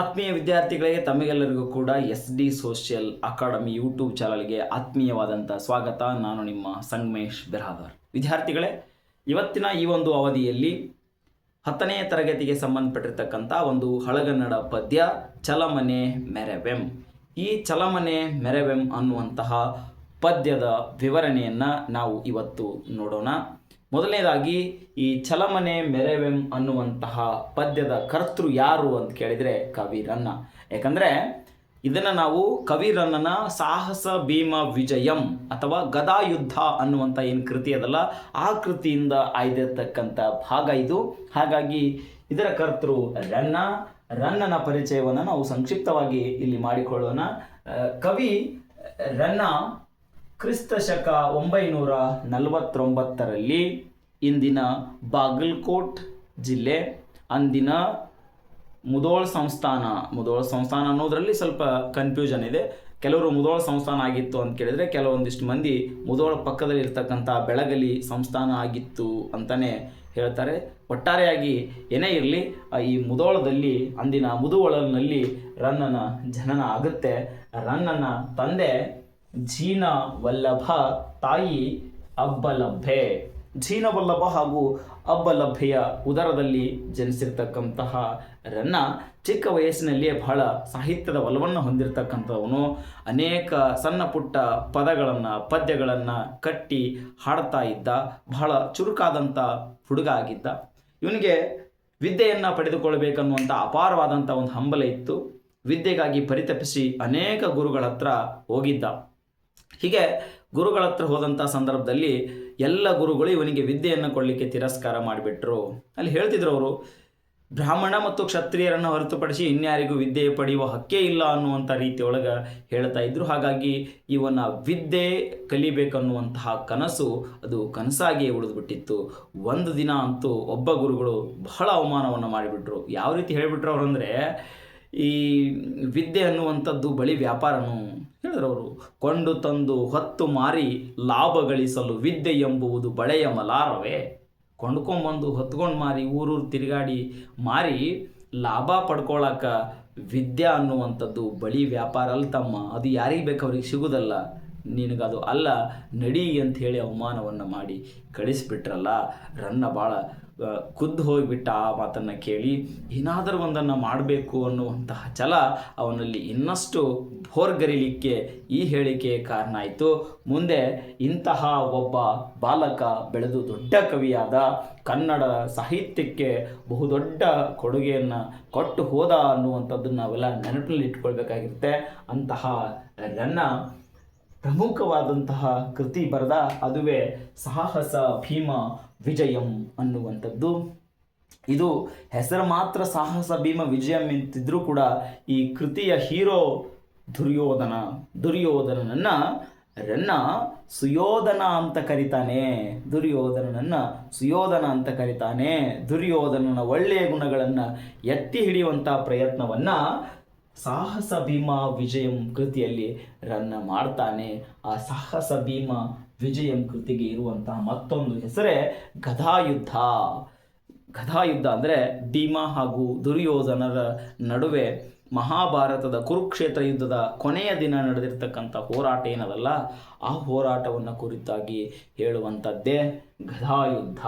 ಆತ್ಮೀಯ ವಿದ್ಯಾರ್ಥಿಗಳಿಗೆ ತಮಗೆಲ್ಲರಿಗೂ ಕೂಡ S D social academy YouTube ಚಾನಲ್ಗೆ ಆತ್ಮೀಯವಾದಂಥ ಸ್ವಾಗತ. ನಾನು ನಿಮ್ಮ ಸಂಗಮೇಶ್ ಬಿರಾದರ್ ವಿದ್ಯಾರ್ಥಿಗಳೇ, ಇವತ್ತಿನ ಈ ಒಂದು ಅವಧಿಯಲ್ಲಿ ಹತ್ತನೆಯ ತರಗತಿಗೆ ಸಂಬಂಧಪಟ್ಟಿರ್ತಕ್ಕಂಥ ಒಂದು ಹಳಗನ್ನಡ ಪದ್ಯ, ಚಲಮನೆ ಮೆರೆವೆಂ. ಈ ಚಲಮನೆ ಮೆರೆವೆಂ ಅನ್ನುವಂತಹ ಪದ್ಯದ ವಿವರಣೆಯನ್ನು ನಾವು ಇವತ್ತು ನೋಡೋಣ. ಮೊದಲನೇದಾಗಿ ಈ ಚಲಮನೆ ಮೆರೆವೆಂ ಅನ್ನುವಂತಹ ಪದ್ಯದ ಕರ್ತೃ ಯಾರು ಅಂತ ಕೇಳಿದರೆ ಕವಿರನ್ನ. ಯಾಕಂದರೆ ಇದನ್ನು ನಾವು ಕವಿರನ್ನನ ಸಾಹಸ ಭೀಮ ವಿಜಯಂ ಅಥವಾ ಗದಾಯುದ್ಧ ಅನ್ನುವಂಥ ಏನು ಕೃತಿ ಅದಲ್ಲ, ಆ ಕೃತಿಯಿಂದ ಆಯ್ದಿರ್ತಕ್ಕಂಥ ಭಾಗ ಇದು. ಹಾಗಾಗಿ ಇದರ ಕರ್ತೃ ರನ್ನ. ರನ್ನನ ಪರಿಚಯವನ್ನು ನಾವು ಸಂಕ್ಷಿಪ್ತವಾಗಿ ಇಲ್ಲಿ ಮಾಡಿಕೊಳ್ಳೋಣ. ಕವಿ ರನ್ನ ಕ್ರಿಸ್ತ ಶಕ ಒಂಬೈನೂರ ನಲವತ್ತೊಂಬತ್ತರಲ್ಲಿ ಇಂದಿನ ಬಾಗಲ್ಕೋಟ್ ಜಿಲ್ಲೆ, ಅಂದಿನ ಮುದೋಳ್ ಸಂಸ್ಥಾನ ಮುದೋಳ್ ಸಂಸ್ಥಾನ ಅನ್ನೋದರಲ್ಲಿ ಸ್ವಲ್ಪ ಕನ್ಫ್ಯೂಷನ್ ಇದೆ. ಕೆಲವರು ಮುದೋಳ ಸಂಸ್ಥಾನ ಆಗಿತ್ತು ಅಂತ ಕೇಳಿದರೆ ಕೆಲವೊಂದಿಷ್ಟು ಮಂದಿ ಮುದೋಳ ಪಕ್ಕದಲ್ಲಿ ಇರ್ತಕ್ಕಂಥ ಬೆಳಗಲಿ ಸಂಸ್ಥಾನ ಆಗಿತ್ತು ಅಂತಲೇ ಹೇಳ್ತಾರೆ. ಒಟ್ಟಾರೆಯಾಗಿ ಏನೇ ಇರಲಿ ಈ ಮುದೋಳದಲ್ಲಿ ಅಂದಿನ ಮುದುವಳನಲ್ಲಿ ರನ್ನನ ಜನನ ಆಗುತ್ತೆ. ರನ್ನನ ತಂದೆ ಜೀನ ವಲ್ಲಭ ತಾಯಿ ಅಬ್ಬಲಭೆ. ಜೀನ ವಲ್ಲಭ ಹಾಗೂ ಅಬ್ಬಲಭೆಯ ಉದರದಲ್ಲಿ ಜನಿಸಿರ್ತಕ್ಕಂತಹ ರನ್ನ ಚಿಕ್ಕ ವಯಸ್ಸಿನಲ್ಲಿಯೇ ಬಹಳ ಸಾಹಿತ್ಯದ ಒಲವನ್ನು ಹೊಂದಿರತಕ್ಕಂಥವನು. ಅನೇಕ ಸಣ್ಣ ಪುಟ್ಟ ಪದಗಳನ್ನು, ಪದ್ಯಗಳನ್ನು ಕಟ್ಟಿ ಹಾಡ್ತಾ ಇದ್ದ, ಬಹಳ ಚುರುಕಾದಂಥ ಹುಡುಗ ಆಗಿದ್ದ ಇವನಿಗೆ ವಿದ್ಯೆಯನ್ನು ಪಡೆದುಕೊಳ್ಬೇಕನ್ನುವಂಥ ಅಪಾರವಾದಂಥ ಒಂದು ಹಂಬಲ ಇತ್ತು. ವಿದ್ಯೆಗಾಗಿ ಪರಿತಪಿಸಿ ಅನೇಕ ಗುರುಗಳ ಹತ್ರ ಹೋಗಿದ್ದ. ಹೀಗೆ ಗುರುಗಳ ಹತ್ರ ಹೋದಂಥ ಸಂದರ್ಭದಲ್ಲಿ ಎಲ್ಲ ಗುರುಗಳು ಇವನಿಗೆ ವಿದ್ಯೆಯನ್ನು ಕೊಡಲಿಕ್ಕೆ ತಿರಸ್ಕಾರ ಮಾಡಿಬಿಟ್ರು. ಅಲ್ಲಿ ಹೇಳ್ತಿದ್ರು ಅವರು, ಬ್ರಾಹ್ಮಣ ಮತ್ತು ಕ್ಷತ್ರಿಯರನ್ನು ಹೊರತುಪಡಿಸಿ ಇನ್ಯಾರಿಗೂ ವಿದ್ಯೆ ಪಡೆಯುವ ಹಕ್ಕೇ ಇಲ್ಲ ಅನ್ನುವಂಥ ರೀತಿಯೊಳಗೆ ಹೇಳ್ತಾ ಇದ್ರು. ಹಾಗಾಗಿ ಇವನ ವಿದ್ಯೆ ಕಲಿಬೇಕನ್ನುವಂತಹ ಕನಸು ಅದು ಕನಸಾಗಿಯೇ ಉಳಿದುಬಿಟ್ಟಿತ್ತು. ಒಂದು ದಿನ ಅಂತೂ ಒಬ್ಬ ಗುರುಗಳು ಬಹಳ ಅವಮಾನವನ್ನು ಮಾಡಿಬಿಟ್ರು. ಯಾವ ರೀತಿ ಹೇಳಿಬಿಟ್ರು ಅವರಂದರೆ ಈ ವಿದ್ಯೆ ಅನ್ನುವಂಥದ್ದು ಬಳಿ ವ್ಯಾಪಾರನು ಹೇಳಿದ್ರು ಅವರು. ಕೊಂಡು ತಂದು ಹೊತ್ತು ಮಾರಿ ಲಾಭ ಗಳಿಸಲು ವಿದ್ಯೆ ಎಂಬುವುದು ಬಳೆಯ ಮಲಾರವೇ. ಕೊಂಡ್ಕೊಂಬಂದು ಹೊತ್ಕೊಂಡು ಮಾರಿ ಊರೂರು ತಿರುಗಾಡಿ ಮಾರಿ ಲಾಭ ಪಡ್ಕೊಳ್ಳೋಕೆ ವಿದ್ಯೆ ಅನ್ನುವಂಥದ್ದು ಬಳಿ ವ್ಯಾಪಾರ ಅಲ್ಲ ತಮ್ಮ ಅದು ಯಾರಿಗೆ ಬೇಕು ಅವ್ರಿಗೆ ಸಿಗುವುದಲ್ಲ ನಿನಗದು ಅಲ್ಲ, ನಡಿ ಅಂತ ಹೇಳಿ ಅವಮಾನವನ್ನು ಮಾಡಿ ಕಳಿಸಿಬಿಟ್ರಲ್ಲ, ರನ್ನ ಭಾಳ ಖುದ್ದು ಹೋಗಿಬಿಟ್ಟ ಆ ಮಾತನ್ನು ಕೇಳಿ, ಏನಾದರೂ ಒಂದನ್ನು ಮಾಡಬೇಕು ಅನ್ನುವಂತಹ ಛಲ ಅವನಲ್ಲಿ ಇನ್ನಷ್ಟು ಭೋರ್ಗರಿಲಿಕ್ಕೆ ಈ ಹೇಳಿಕೆ ಕಾರಣ ಆಯಿತು. ಮುಂದೆ ಇಂತಹ ಒಬ್ಬ ಬಾಲಕ ಬೆಳೆದು ದೊಡ್ಡ ಕವಿಯಾದ ಕನ್ನಡ ಸಾಹಿತ್ಯಕ್ಕೆ ಬಹುದೊಡ್ಡ ಕೊಡುಗೆಯನ್ನು ಕೊಟ್ಟು ಹೋದ ಅನ್ನುವಂಥದ್ದನ್ನು ನಾವೆಲ್ಲ ನೆನಪಿನಲ್ಲಿ ಇಟ್ಕೊಳ್ಬೇಕಾಗಿರುತ್ತೆ ಅಂತಹ ರನ್ನ ಪ್ರಮುಖವಾದಂತಹ ಕೃತಿ ಬರೆದ ಅದುವೇ ಸಾಹಸ, ಭೀಮ, ವಿಜಯಂ ಅನ್ನುವಂಥದ್ದು. ಇದು ಹೆಸರು ಮಾತ್ರ ಸಾಹಸ, ಭೀಮ, ವಿಜಯಂ ಎಂತಿದ್ರೂ ಕೂಡ ಈ ಕೃತಿಯ ಹೀರೋ ದುರ್ಯೋಧನ, ದುರ್ಯೋಧನನನ್ನ ರನ್ನ ಸುಯೋಧನ ಅಂತ ಕರಿತಾನೆ. ದುರ್ಯೋಧನನನ್ನ ಸುಯೋಧನ ಅಂತ ಕರಿತಾನೆ. ದುರ್ಯೋಧನನ ಒಳ್ಳೆಯ ಗುಣಗಳನ್ನು ಎತ್ತಿ ಹಿಡಿಯುವಂಥ ಪ್ರಯತ್ನವನ್ನ ಸಾಹಸ ಭೀಮಾ ವಿಜಯಂ ಕೃತಿಯಲ್ಲಿ ರನ್ನ ಮಾಡ್ತಾನೆ. ಆ ಸಾಹಸ ಭೀಮಾ ವಿಜಯಂ ಕೃತಿಗೆ ಇರುವಂತಹ ಮತ್ತೊಂದು ಹೆಸರೇ ಗದಾಯುದ್ಧ. ಗದಾಯುದ್ಧ ಅಂದರೆ ಭೀಮ ಹಾಗೂ ದುರ್ಯೋಧನರ ನಡುವೆ ಮಹಾಭಾರತದ ಕುರುಕ್ಷೇತ್ರ ಯುದ್ಧದ ಕೊನೆಯ ದಿನ ನಡೆದಿರ್ತಕ್ಕಂಥ ಹೋರಾಟ ಏನದಲ್ಲ, ಆ ಹೋರಾಟವನ್ನು ಕುರಿತಾಗಿ ಹೇಳುವಂಥದ್ದೇ ಗದಾಯುದ್ಧ.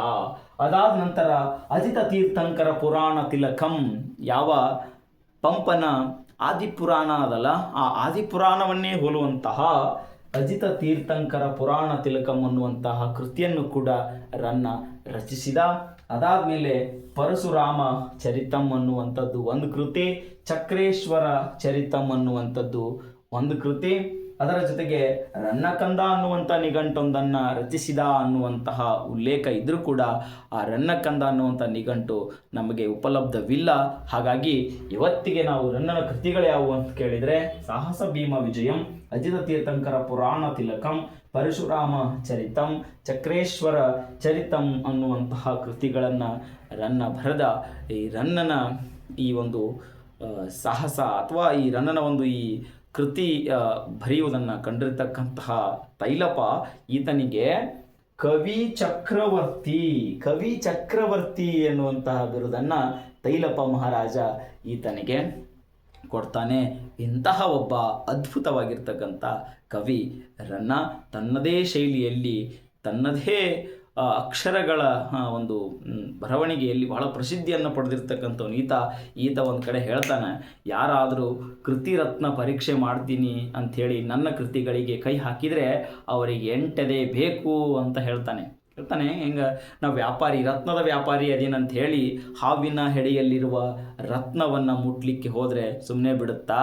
ಅದಾದ ನಂತರ ಅಜಿತ ತೀರ್ಥಂಕರ ಪುರಾಣ ತಿಲಕಂ ಯಾವ ಪಂಪನ ಆದಿಪುರಾಣ ಅದಲ್ಲ ಆ ಆದಿಪುರಾಣವನ್ನೇ ಹೋಲುವಂತಹ ಅಜಿತ ತೀರ್ಥಂಕರ ಪುರಾಣ ತಿಲಕಂ ಅನ್ನುವಂತಹ ಕೃತಿಯನ್ನು ಕೂಡ ರನ್ನ ರಚಿಸಿದ. ಅದಾದ ಮೇಲೆ ಪರಶುರಾಮ ಚರಿತಂ ಅನ್ನುವಂಥದ್ದು ಒಂದು ಕೃತಿ, ಚಕ್ರೇಶ್ವರ ಚರಿತಂ ಅನ್ನುವಂಥದ್ದು ಒಂದು ಕೃತಿ. ಅದರ ಜೊತೆಗೆ ರನ್ನಕಂದ ಅನ್ನುವಂಥ ನಿಘಂಟೊಂದನ್ನು ರಚಿಸಿದ ಅನ್ನುವಂತಹ ಉಲ್ಲೇಖ ಇದ್ದರೂ ಕೂಡ ಆ ರನ್ನಕಂದ ಅನ್ನುವಂಥ ನಿಘಂಟು ನಮಗೆ ಉಪಲಬ್ಧವಿಲ್ಲ. ಹಾಗಾಗಿ ಇವತ್ತಿಗೆ ನಾವು ರನ್ನನ ಕೃತಿಗಳು ಯಾವುವು ಅಂತ ಕೇಳಿದರೆ, ಸಾಹಸ ಭೀಮ ವಿಜಯಂ, ಅಜಿತ ತೀರ್ಥಂಕರ ಪುರಾಣ ತಿಲಕಂ, ಪರಶುರಾಮ ಚರಿತಂ, ಚಕ್ರೇಶ್ವರ ಚರಿತಂ ಅನ್ನುವಂತಹ ಕೃತಿಗಳನ್ನು ರನ್ನ ಬರೆದ ಈ ರನ್ನನ ಈ ಒಂದು ಸಾಹಸ ಅಥವಾ ಈ ರನ್ನನ ಒಂದು ಈ ಕೃತಿ ಬರೆಯುವುದನ್ನು ಕಂಡಿರ್ತಕ್ಕಂತಹ ತೈಲಪ ಈತನಿಗೆ ಕವಿ ಚಕ್ರವರ್ತಿ ಕವಿ ಚಕ್ರವರ್ತಿ ಎನ್ನುವಂತಹ ಬಿರುದನ್ನು ತೈಲಪ ಮಹಾರಾಜ ಈತನಿಗೆ ಕೊಡ್ತಾನೆ. ಇಂತಹ ಒಬ್ಬ ಅದ್ಭುತವಾಗಿರ್ತಕ್ಕಂಥ ಕವಿ ರನ್ನ ತನ್ನದೇ ಶೈಲಿಯಲ್ಲಿ ತನ್ನದೇ ಅಕ್ಷರಗಳ ಒಂದು ಬರವಣಿಗೆಯಲ್ಲಿ ಬಹಳ ಪ್ರಸಿದ್ಧಿಯನ್ನು ಪಡೆದಿರ್ತಕ್ಕಂಥವ್ನು ಈತ ಈತ ಒಂದು ಕಡೆ ಹೇಳ್ತಾನೆ, ಯಾರಾದರೂ ಕೃತಿರತ್ನ ಪರೀಕ್ಷೆ ಮಾಡ್ತೀನಿ ಅಂಥೇಳಿ ನನ್ನ ಕೃತಿಗಳಿಗೆ ಕೈ ಹಾಕಿದರೆ ಅವರಿಗೆ ಎಂಟದೇ ಬೇಕು ಅಂತ ಹೇಳ್ತಾನೆ. ಹೇಳ್ತಾನೆ, ಹೆಂಗೆ, ನಾವು ವ್ಯಾಪಾರಿ, ರತ್ನದ ವ್ಯಾಪಾರಿ ಅದೇನಂತ ಹೇಳಿ ಹಾವಿನ ಹೆಡೆಯಲ್ಲಿರುವ ರತ್ನವನ್ನು ಮುಟ್ಲಿಕ್ಕೆ ಹೋದರೆ ಸುಮ್ಮನೆ ಬಿಡುತ್ತಾ?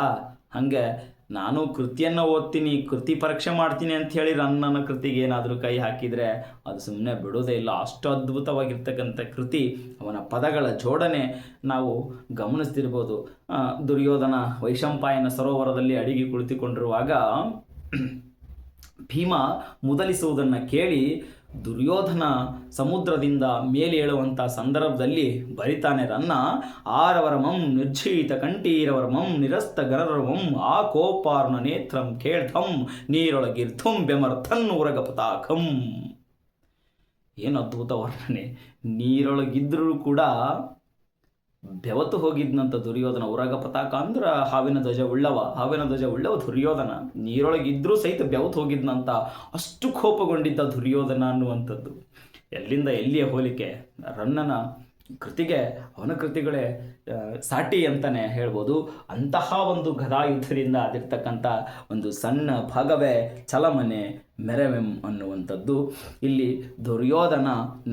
ಹಂಗೆ ನಾನು ಕೃತಿಯನ್ನು ಓದ್ತೀನಿ, ಕೃತಿ ಪರೀಕ್ಷೆ ಮಾಡ್ತೀನಿ ಅಂತ ಹೇಳಿ ನನ್ನ ಕೃತಿಗೆ ಏನಾದರೂ ಕೈ ಹಾಕಿದರೆ ಅದು ಸುಮ್ಮನೆ ಬಿಡೋದೇ ಇಲ್ಲ. ಅಷ್ಟು ಅದ್ಭುತವಾಗಿರ್ತಕ್ಕಂಥ ಕೃತಿ, ಅವನ ಪದಗಳ ಜೋಡಣೆ ನಾವು ಗಮನಿಸ್ತಿರ್ಬೋದು. ದುರ್ಯೋಧನ ವೈಶಂಪಾಯನ ಸರೋವರದಲ್ಲಿ ಅಡಿಗೆ ಕುಳಿತುಕೊಂಡಿರುವಾಗ ಭೀಮ ಮುದಲಿಸುವುದನ್ನು ಕೇಳಿ ದುರ್ಯೋಧನ ಸಮುದ್ರದಿಂದ ಮೇಲೇಳುವಂಥ ಸಂದರ್ಭದಲ್ಲಿ ಬರಿತಾನೆ, ರನ್ನ, ಆರವರಮಂ ನಿರ್ಜೀತ ಕಂಠೀರವರಮಂ ನಿರಸ್ತ ಗರರಮಂ ಆ ಕೋಪಾರ್ಣ ನೇತ್ರಂ ಕೇಳ್ಥಂ ನೀರೊಳಗಿರ್ಥಂ ಬೆಮರ್ಥನ್ ಉರಗ ಪತಾಕಂ ಏನು ಅದ್ಭುತ ವರ್ಣನೆ. ನೀರೊಳಗಿದ್ರೂ ಕೂಡ ಬೆವತು ಹೋಗಿದ್ನಂತ ದುರ್ಯೋಧನ ಊರಾಗ ಪತಾಕ ಅಂದ್ರ ಹಾವಿನ ಧ್ವಜ ಉಳ್ಳವ, ಹಾವಿನ ಧ್ವಜ ಉಳ್ಳವ ದುರ್ಯೋಧನ. ನೀರೊಳಗಿದ್ರೂ ಸಹಿತ ಬೆವತ್ತು ಹೋಗಿದ್ನಂತ ಅಷ್ಟು ಕೋಪಗೊಂಡಿದ್ದ ದುರ್ಯೋಧನ ಅನ್ನುವಂಥದ್ದು. ಎಲ್ಲಿಂದ ಎಲ್ಲಿಯ ಹೋಲಿಕೆ? ರನ್ನನ ಕೃತಿಗೆ, ಅವನ ಕೃತಿಗಳೇ ಸಾಟಿ ಅಂತಾನೆ ಹೇಳ್ಬೋದು. ಅಂತಹ ಒಂದು ಗದಾಯುದ್ಧದಿಂದ ಅದಿರ್ತಕ್ಕಂಥ ಒಂದು ಸಣ್ಣ ಭಾಗವೇ ಚಲಮನೆ ಮೆರವೆಂ ಅನ್ನುವಂಥದ್ದು. ಇಲ್ಲಿ ದುರ್ಯೋಧನ,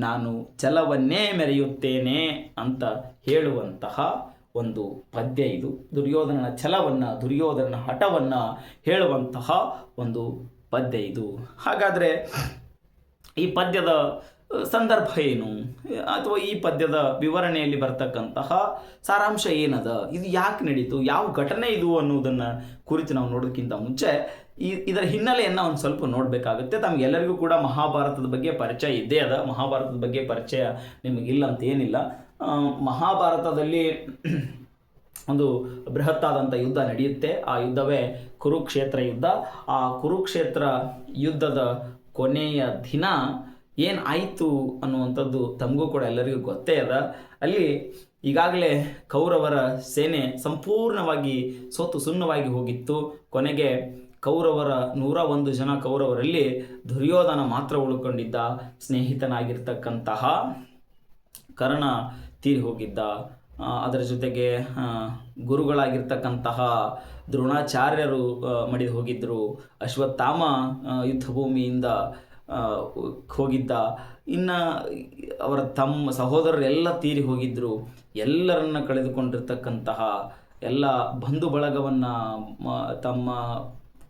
ನಾನು ಛಲವನ್ನೇ ಮೆರೆಯುತ್ತೇನೆ ಅಂತ ಹೇಳುವಂತಹ ಒಂದು ಪದ್ಯ ಇದು. ದುರ್ಯೋಧನನ ಛಲವನ್ನು, ದುರ್ಯೋಧನನ ಹಠವನ್ನು ಹೇಳುವಂತಹ ಒಂದು ಪದ್ಯ ಇದು. ಹಾಗಾದರೆ ಈ ಪದ್ಯದ ಸಂದರ್ಭ ಏನು? ಅಥವಾ ಈ ಪದ್ಯದ ವಿವರಣೆಯಲ್ಲಿ ಬರ್ತಕ್ಕಂತಹ ಸಾರಾಂಶ ಏನದ? ಇದು ಯಾಕೆ ನಡೀತು? ಯಾವ ಘಟನೆ ಇದು ಅನ್ನೋದನ್ನು ಕುರಿತು ನಾವು ನೋಡೋದಕ್ಕಿಂತ ಮುಂಚೆ ಈ, ಇದರ ಹಿನ್ನೆಲೆಯನ್ನು ಒಂದು ಸ್ವಲ್ಪ ನೋಡಬೇಕಾಗುತ್ತೆ. ತಮಗೆಲ್ಲರಿಗೂ ಕೂಡ ಮಹಾಭಾರತದ ಬಗ್ಗೆ ಪರಿಚಯ ಇದ್ದೇ ಅದ. ಮಹಾಭಾರತದ ಬಗ್ಗೆ ಪರಿಚಯ ನಿಮಗಿಲ್ಲ ಅಂತ ಏನಿಲ್ಲ. ಮಹಾಭಾರತದಲ್ಲಿ ಒಂದು ಬೃಹತ್ತಾದಂಥ ಯುದ್ಧ ನಡೆಯುತ್ತೆ. ಆ ಯುದ್ಧವೇ ಕುರುಕ್ಷೇತ್ರ ಯುದ್ಧ. ಆ ಕುರುಕ್ಷೇತ್ರ ಯುದ್ಧದ ಕೊನೆಯ ದಿನ ಏನು ಆಯಿತು ಅನ್ನುವಂಥದ್ದು ತಮಗೂ ಕೂಡ ಎಲ್ಲರಿಗೂ ಗೊತ್ತೇ ಅದ. ಅಲ್ಲಿ ಈಗಾಗಲೇ ಕೌರವರ ಸೇನೆ ಸಂಪೂರ್ಣವಾಗಿ ಸೋತು ಸುಣ್ಣವಾಗಿ ಹೋಗಿತ್ತು. ಕೊನೆಗೆ ಕೌರವರ ನೂರ ಒಂದು ಜನ ಕೌರವರಲ್ಲಿ ದುರ್ಯೋಧನ ಮಾತ್ರ ಉಳ್ಕೊಂಡಿದ್ದ ಸ್ನೇಹಿತನಾಗಿರ್ತಕ್ಕಂತಹ ಕರ್ಣ ತೀರಿ ಹೋಗಿದ್ದ. ಅದರ ಜೊತೆಗೆ ಗುರುಗಳಾಗಿರ್ತಕ್ಕಂತಹ ದ್ರೋಣಾಚಾರ್ಯರು ಮಡಿದು ಹೋಗಿದ್ದರು ಅಶ್ವತ್ಥಾಮ ಯುದ್ಧಭೂಮಿಯಿಂದ ಯುದ್ಧ ಭೂಮಿಯಿಂದ ಹೋಗಿದ್ದ. ಇನ್ನು ಅವರ ತಮ್ಮ ಸಹೋದರರೆಲ್ಲ ತೀರಿ ಹೋಗಿದ್ದರು ಎಲ್ಲರನ್ನ ಕಳೆದುಕೊಂಡಿರ್ತಕ್ಕಂತಹ ಎಲ್ಲ ಬಂಧು ಬಳಗವನ್ನು ತಮ್ಮ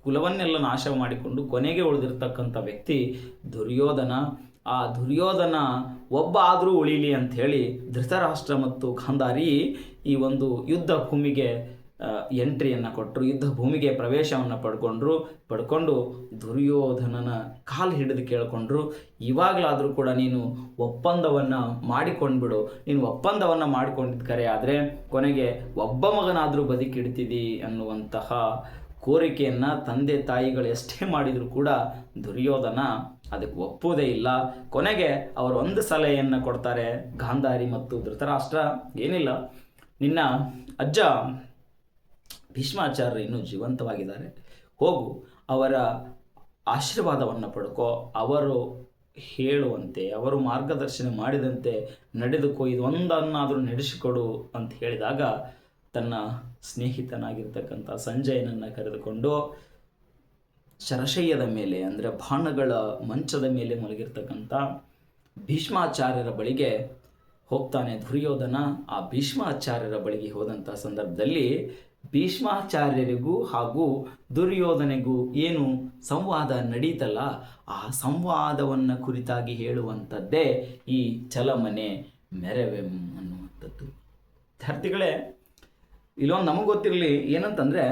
ಕುಲವನ್ನೆಲ್ಲ ನಾಶ ಮಾಡಿಕೊಂಡು ಕೊನೆಗೆ ಉಳಿದಿರ್ತಕ್ಕಂಥ ವ್ಯಕ್ತಿ ದುರ್ಯೋಧನ. ಆ ದುರ್ಯೋಧನ ಒಬ್ಬ ಆದರೂ ಉಳಿಲಿ ಅಂಥೇಳಿ ಧೃತರಾಷ್ಟ್ರ ಮತ್ತು ಗಾಂಧಾರಿ ಈ ಒಂದು ಯುದ್ಧ ಭೂಮಿಗೆ ಎಂಟ್ರಿಯನ್ನು ಕೊಟ್ಟರು ಯುದ್ಧ ಭೂಮಿಗೆ ಪ್ರವೇಶವನ್ನು ಪಡ್ಕೊಂಡ್ರು. ಪಡ್ಕೊಂಡು ದುರ್ಯೋಧನನ ಕಾಲು ಹಿಡಿದು ಕೇಳಿಕೊಂಡ್ರು, ಇವಾಗಲಾದರೂ ಕೂಡ ನೀನು ಒಪ್ಪಂದವನ್ನು ಮಾಡಿಕೊಂಡ್ಬಿಡು. ನೀನು ಒಪ್ಪಂದವನ್ನು ಮಾಡಿಕೊಂಡಿದ್ದ ಕರೆ ಆದರೆ ಕೊನೆಗೆ ಒಬ್ಬ ಮಗನಾದರೂ ಬದುಕಿಡ್ತಿದಿ ಅನ್ನುವಂತಹ ಕೋರಿಕೆಯನ್ನು ತಂದೆ ತಾಯಿಗಳು ಎಷ್ಟೇ ಮಾಡಿದರೂ ಕೂಡ ದುರ್ಯೋಧನ ಅದಕ್ಕೆ ಒಪ್ಪುವುದೇ ಇಲ್ಲ. ಕೊನೆಗೆ ಅವರು ಒಂದು ಸಲಹೆಯನ್ನು ಕೊಡ್ತಾರೆ, ಗಾಂಧಾರಿ ಮತ್ತು ಧೃತರಾಷ್ಟ್ರ. ಏನಿಲ್ಲ. ನಿನ್ನ ಅಜ್ಜ ಭೀಷ್ಮಾಚಾರ್ಯ ಇನ್ನೂ ಜೀವಂತವಾಗಿದ್ದಾರೆ. ಹೋಗು, ಅವರ ಆಶೀರ್ವಾದವನ್ನು ಪಡ್ಕೊ. ಅವರು ಹೇಳುವಂತೆ, ಅವರು ಮಾರ್ಗದರ್ಶನ ಮಾಡಿದಂತೆ ನಡೆದುಕೋ. ಇದು ಒಂದನ್ನಾದರೂ ನಡೆಸಿಕೊಡು ಅಂತ ಹೇಳಿದಾಗ ತನ್ನ ಸ್ನೇಹಿತನಾಗಿರ್ತಕ್ಕಂಥ ಸಂಜಯನನ್ನು ಕರೆದುಕೊಂಡು ಶರಶಯ್ಯದ ಮೇಲೆ, ಅಂದರೆ ಬಾಣಗಳ ಮಂಚದ ಮೇಲೆ ಮಲಗಿರ್ತಕ್ಕಂಥ ಭೀಷ್ಮಾಚಾರ್ಯರ ಬಳಿಗೆ ಹೋಗ್ತಾನೆ ದುರ್ಯೋಧನ. ಆ ಭೀಷ್ಮಾಚಾರ್ಯರ ಬಳಿಗೆ ಹೋದಂಥ ಸಂದರ್ಭದಲ್ಲಿ ಭೀಷ್ಮಾಚಾರ್ಯರಿಗೂ ಹಾಗೂ ದುರ್ಯೋಧನೆಗೂ ಏನು ಸಂವಾದ ನಡೀತಲ್ಲ? ಆ ಸಂವಾದವನ್ನು ಕುರಿತಾಗಿ ಹೇಳುವಂಥದ್ದೇ ಈ ಚಲಮನೆ ಮೆರವೆಂ ಅನ್ನುವಂಥದ್ದು. ವಿದ್ಯಾರ್ಥಿಗಳೇ ಇಲ್ಲೊಂದು ನಮಗೆ ಗೊತ್ತಿರಲಿ ಏನಂತಂದರೆ